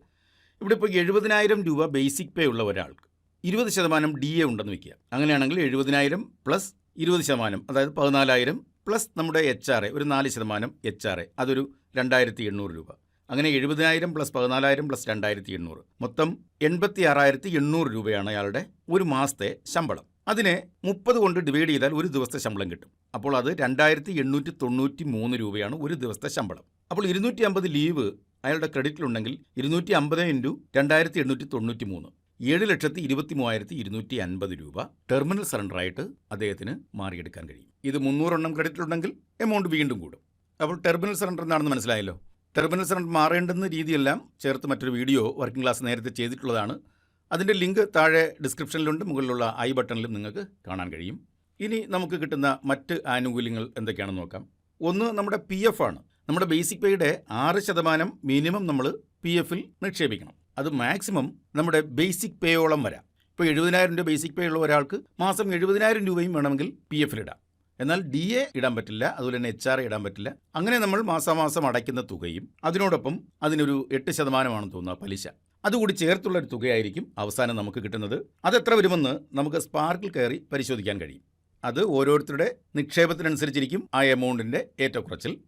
[SPEAKER 1] ഇവിടെ ഇപ്പോൾ എഴുപതിനായിരം രൂപ ബേസിക് പേ ഉള്ള ഒരാൾക്ക് ഇരുപത് ശതമാനം ഡി എ ഉണ്ടെന്ന് വയ്ക്കുക അങ്ങനെയാണെങ്കിൽ എഴുപതിനായിരം പ്ലസ് ഇരുപത് ശതമാനം അതായത് പതിനാലായിരം പ്ലസ് നമ്മുടെ എച്ച് ആർ എ ഒരു നാല് ശതമാനം എച്ച് ആർ എ അതൊരു രണ്ടായിരത്തി എണ്ണൂറ് രൂപ. അങ്ങനെ എഴുപതിനായിരം പ്ലസ് പതിനാലായിരം പ്ലസ് രണ്ടായിരത്തി എണ്ണൂറ് മൊത്തം എൺപത്തി ആറായിരത്തി എണ്ണൂറ് രൂപയാണ് അയാളുടെ ഒരു മാസത്തെ ശമ്പളം. അതിനെ മുപ്പത് കൊണ്ട് ഡിവൈഡ് ചെയ്താൽ ഒരു ദിവസത്തെ ശമ്പളം കിട്ടും. അപ്പോൾ അത് രണ്ടായിരത്തി എണ്ണൂറ്റി തൊണ്ണൂറ്റി മൂന്ന് രൂപയാണ് ഒരു ദിവസത്തെ ശമ്പളം. അപ്പോൾ ഇരുന്നൂറ്റി അമ്പത് ലീവ് അയാളുടെ ക്രെഡിറ്റിലുണ്ടെങ്കിൽ ഇരുന്നൂറ്റി അമ്പത് ഇന്റു രണ്ടായിരത്തി എണ്ണൂറ്റി തൊണ്ണൂറ്റി മൂന്ന് ഏഴ് ലക്ഷത്തി ഇരുപത്തി മൂവായിരത്തി ഇരുന്നൂറ്റി അൻപത് രൂപ ടെർമിനൽ സറണ്ടറായിട്ട് അദ്ദേഹത്തിന് മാറിയെടുക്കാൻ കഴിയും. ഇത് മുന്നൂറെണ്ണം ക്രെഡിറ്റ് ഉണ്ടെങ്കിൽ എമൗണ്ട് വീണ്ടും കൂടും. അപ്പോൾ ടെർമിനൽ സറണ്ടർ എന്താണെന്ന് മനസ്സിലായല്ലോ? ടെർമിനൽ സറണ്ടർ മാറേണ്ടെന്ന രീതിയെല്ലാം ചേർത്ത് മറ്റൊരു വീഡിയോ വർക്കിംഗ് ക്ലാസ് നേരത്തെ ചെയ്തിട്ടുള്ളതാണ്. അതിന്റെ ലിങ്ക് താഴെ ഡിസ്ക്രിപ്ഷനിലുണ്ട് മുകളിലുള്ള ഐ ബട്ടണിലും നിങ്ങൾക്ക് കാണാൻ കഴിയും. ഇനി നമുക്ക് കിട്ടുന്ന മറ്റ് ആനുകൂല്യങ്ങൾ എന്തൊക്കെയാണെന്ന് നോക്കാം. ഒന്ന് നമ്മുടെ പി എഫ് ആണ്. നമ്മുടെ ബേസിക് പേയുടെ ആറ് ശതമാനം മിനിമം നമ്മൾ പി എഫിൽ നിക്ഷേപിക്കണം. അത് മാക്സിമം നമ്മുടെ ബേസിക് പേയോളം വരാം. ഇപ്പോൾ എഴുപതിനായിരം രൂപ ബേസിക് പേ ഉള്ള ഒരാൾക്ക് മാസം എഴുപതിനായിരം രൂപയും വേണമെങ്കിൽ പി എഫിലിടാം എന്നാൽ ഡി എ ഇടാൻ പറ്റില്ല അതുപോലെ തന്നെ എച്ച് ആർ ഇടാൻ പറ്റില്ല. അങ്ങനെ നമ്മൾ മാസാമാസം അടയ്ക്കുന്ന തുകയും അതിനോടൊപ്പം അതിനൊരു എട്ട് ശതമാനമാണെന്ന് തോന്നുക പലിശ. അതുകൂടി ചേർത്തുള്ള ഒരു തുകയായിരിക്കും അവസാനം നമുക്ക് കിട്ടുന്നത്. അതെത്ര വരുമെന്ന് നമുക്ക് സ്പാർക്കിൽ കയറി പരിശോധിക്കാൻ കഴിയും. അത് ഓരോരുത്തരുടെ നിക്ഷേപത്തിനനുസരിച്ചിരിക്കും ആ എമൗണ്ടിന്റെ ഏറ്റക്കുറച്ചിൽ.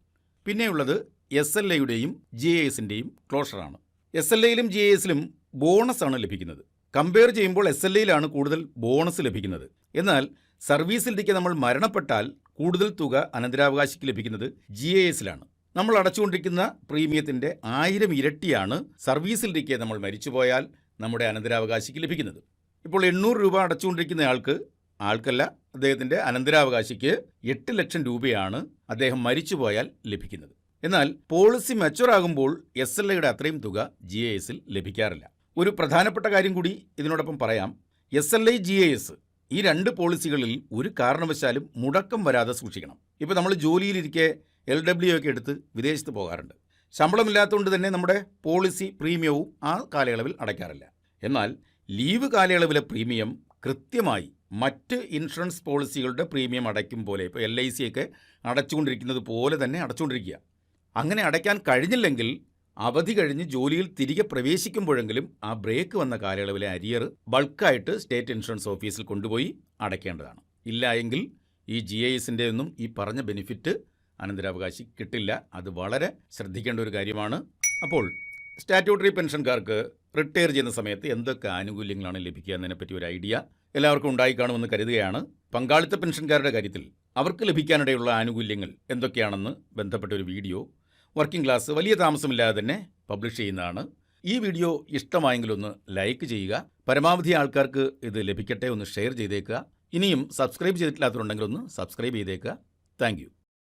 [SPEAKER 1] പിന്നെയുള്ളത് എസ് എൽ എയുടെയും ജി എസിന്റെയും ക്ലോഷറാണ് എസ് എൽ എയിലും ജി എസിലും ബോണസാണ് ലഭിക്കുന്നത്. കമ്പയർ ചെയ്യുമ്പോൾ എസ് എൽ എയിലാണ് കൂടുതൽ ബോണസ് ലഭിക്കുന്നത്. എന്നാൽ സർവീസിലേക്ക് നമ്മൾ മരണപ്പെട്ടാൽ കൂടുതൽ തുക അനന്തരാവകാശിക്ക് ലഭിക്കുന്നത് ജി എ എസിലാണ്. നമ്മൾ അടച്ചുകൊണ്ടിരിക്കുന്ന പ്രീമിയത്തിന്റെ ആയിരം ഇരട്ടിയാണ് സർവീസിലിരിക്കെ നമ്മൾ മരിച്ചുപോയാൽ നമ്മുടെ അനന്തരാവകാശിക്ക് ലഭിക്കുന്നത്. ഇപ്പോൾ എണ്ണൂറ് രൂപ അടച്ചുകൊണ്ടിരിക്കുന്ന ആൾക്ക് ആൾക്കല്ല അദ്ദേഹത്തിന്റെ അനന്തരാവകാശിക്ക് എട്ട് ലക്ഷം രൂപയാണ് അദ്ദേഹം മരിച്ചുപോയാൽ ലഭിക്കുന്നത്. എന്നാൽ പോളിസി മെച്ചുവർ ആകുമ്പോൾ എസ് എൽ എയുടെ അത്രയും തുക ജി എ എസിൽ ലഭിക്കാറില്ല. ഒരു പ്രധാനപ്പെട്ട കാര്യം കൂടി ഇതിനോടൊപ്പം പറയാം. S L I G A S ഈ രണ്ട് പോളിസികളിൽ ഒരു കാരണവശാലും മുടക്കം വരാതെ സൂക്ഷിക്കണം. ഇപ്പോൾ നമ്മൾ ജോലിയിലിരിക്കെ എൽ ഡബ്ല്യു ഒക്കെ എടുത്ത് വിദേശത്ത് പോകാറുണ്ട്. ശമ്പളമില്ലാത്തതുകൊണ്ട് തന്നെ നമ്മുടെ പോളിസി പ്രീമിയവും ആ കാലയളവിൽ അടയ്ക്കാറില്ല. എന്നാൽ ലീവ് കാലയളവിലെ പ്രീമിയം കൃത്യമായി മറ്റ് ഇൻഷുറൻസ് പോളിസികളുടെ പ്രീമിയം അടയ്ക്കും പോലെ ഇപ്പോൾ എൽ ഐ സി ഒക്കെ അടച്ചുകൊണ്ടിരിക്കുന്നത് പോലെ തന്നെ അടച്ചുകൊണ്ടിരിക്കുക. അങ്ങനെ അടയ്ക്കാൻ കഴിഞ്ഞില്ലെങ്കിൽ അവധി കഴിഞ്ഞ് ജോലിയിൽ തിരികെ പ്രവേശിക്കുമ്പോഴെങ്കിലും ആ ബ്രേക്ക് വന്ന കാലയളവിലെ അരിയർ ബൾക്കായിട്ട് സ്റ്റേറ്റ് ഇൻഷുറൻസ് ഓഫീസിൽ കൊണ്ടുപോയി അടയ്ക്കേണ്ടതാണ്. ഇല്ല എങ്കിൽ ഈ ജി ഐ എസിന്റെ ഒന്നും ഈ പറഞ്ഞ ബെനിഫിറ്റ് അനന്തരാവകാശി കിട്ടില്ല. അത് വളരെ ശ്രദ്ധിക്കേണ്ട ഒരു കാര്യമാണ്. അപ്പോൾ സ്റ്റാറ്റ്യൂട്ടറി പെൻഷൻകാർക്ക് റിട്ടയർ ചെയ്യുന്ന സമയത്ത് എന്തൊക്കെ ആനുകൂല്യങ്ങളാണ് ലഭിക്കുക എന്നതിനെപ്പറ്റി ഒരു ഐഡിയ എല്ലാവർക്കും ഉണ്ടായി കാണുമെന്ന് കരുതുകയാണ്. പങ്കാളിത്ത പെൻഷൻകാരുടെ കാര്യത്തിൽ അവർക്ക് ലഭിക്കാനിടയുള്ള ആനുകൂല്യങ്ങൾ എന്തൊക്കെയാണെന്ന് ബന്ധപ്പെട്ട ഒരു വീഡിയോ വർക്കിംഗ് ക്ലാസ് വലിയ താമസമില്ലാതെ തന്നെ പബ്ലിഷ് ചെയ്യുന്നതാണ്. ഈ വീഡിയോ ഇഷ്ടമായെങ്കിൽ ഒന്ന് ലൈക്ക് ചെയ്യുക. പരമാവധി ആൾക്കാർക്ക് ഇത് ലഭിക്കട്ടെ ഒന്ന് ഷെയർ ചെയ്തേക്കുക. ഇനിയും സബ്സ്ക്രൈബ് ചെയ്തിട്ടില്ലാത്തവരുണ്ടെങ്കിൽ ഒന്ന് സബ്സ്ക്രൈബ് ചെയ്തേക്കുക. താങ്ക്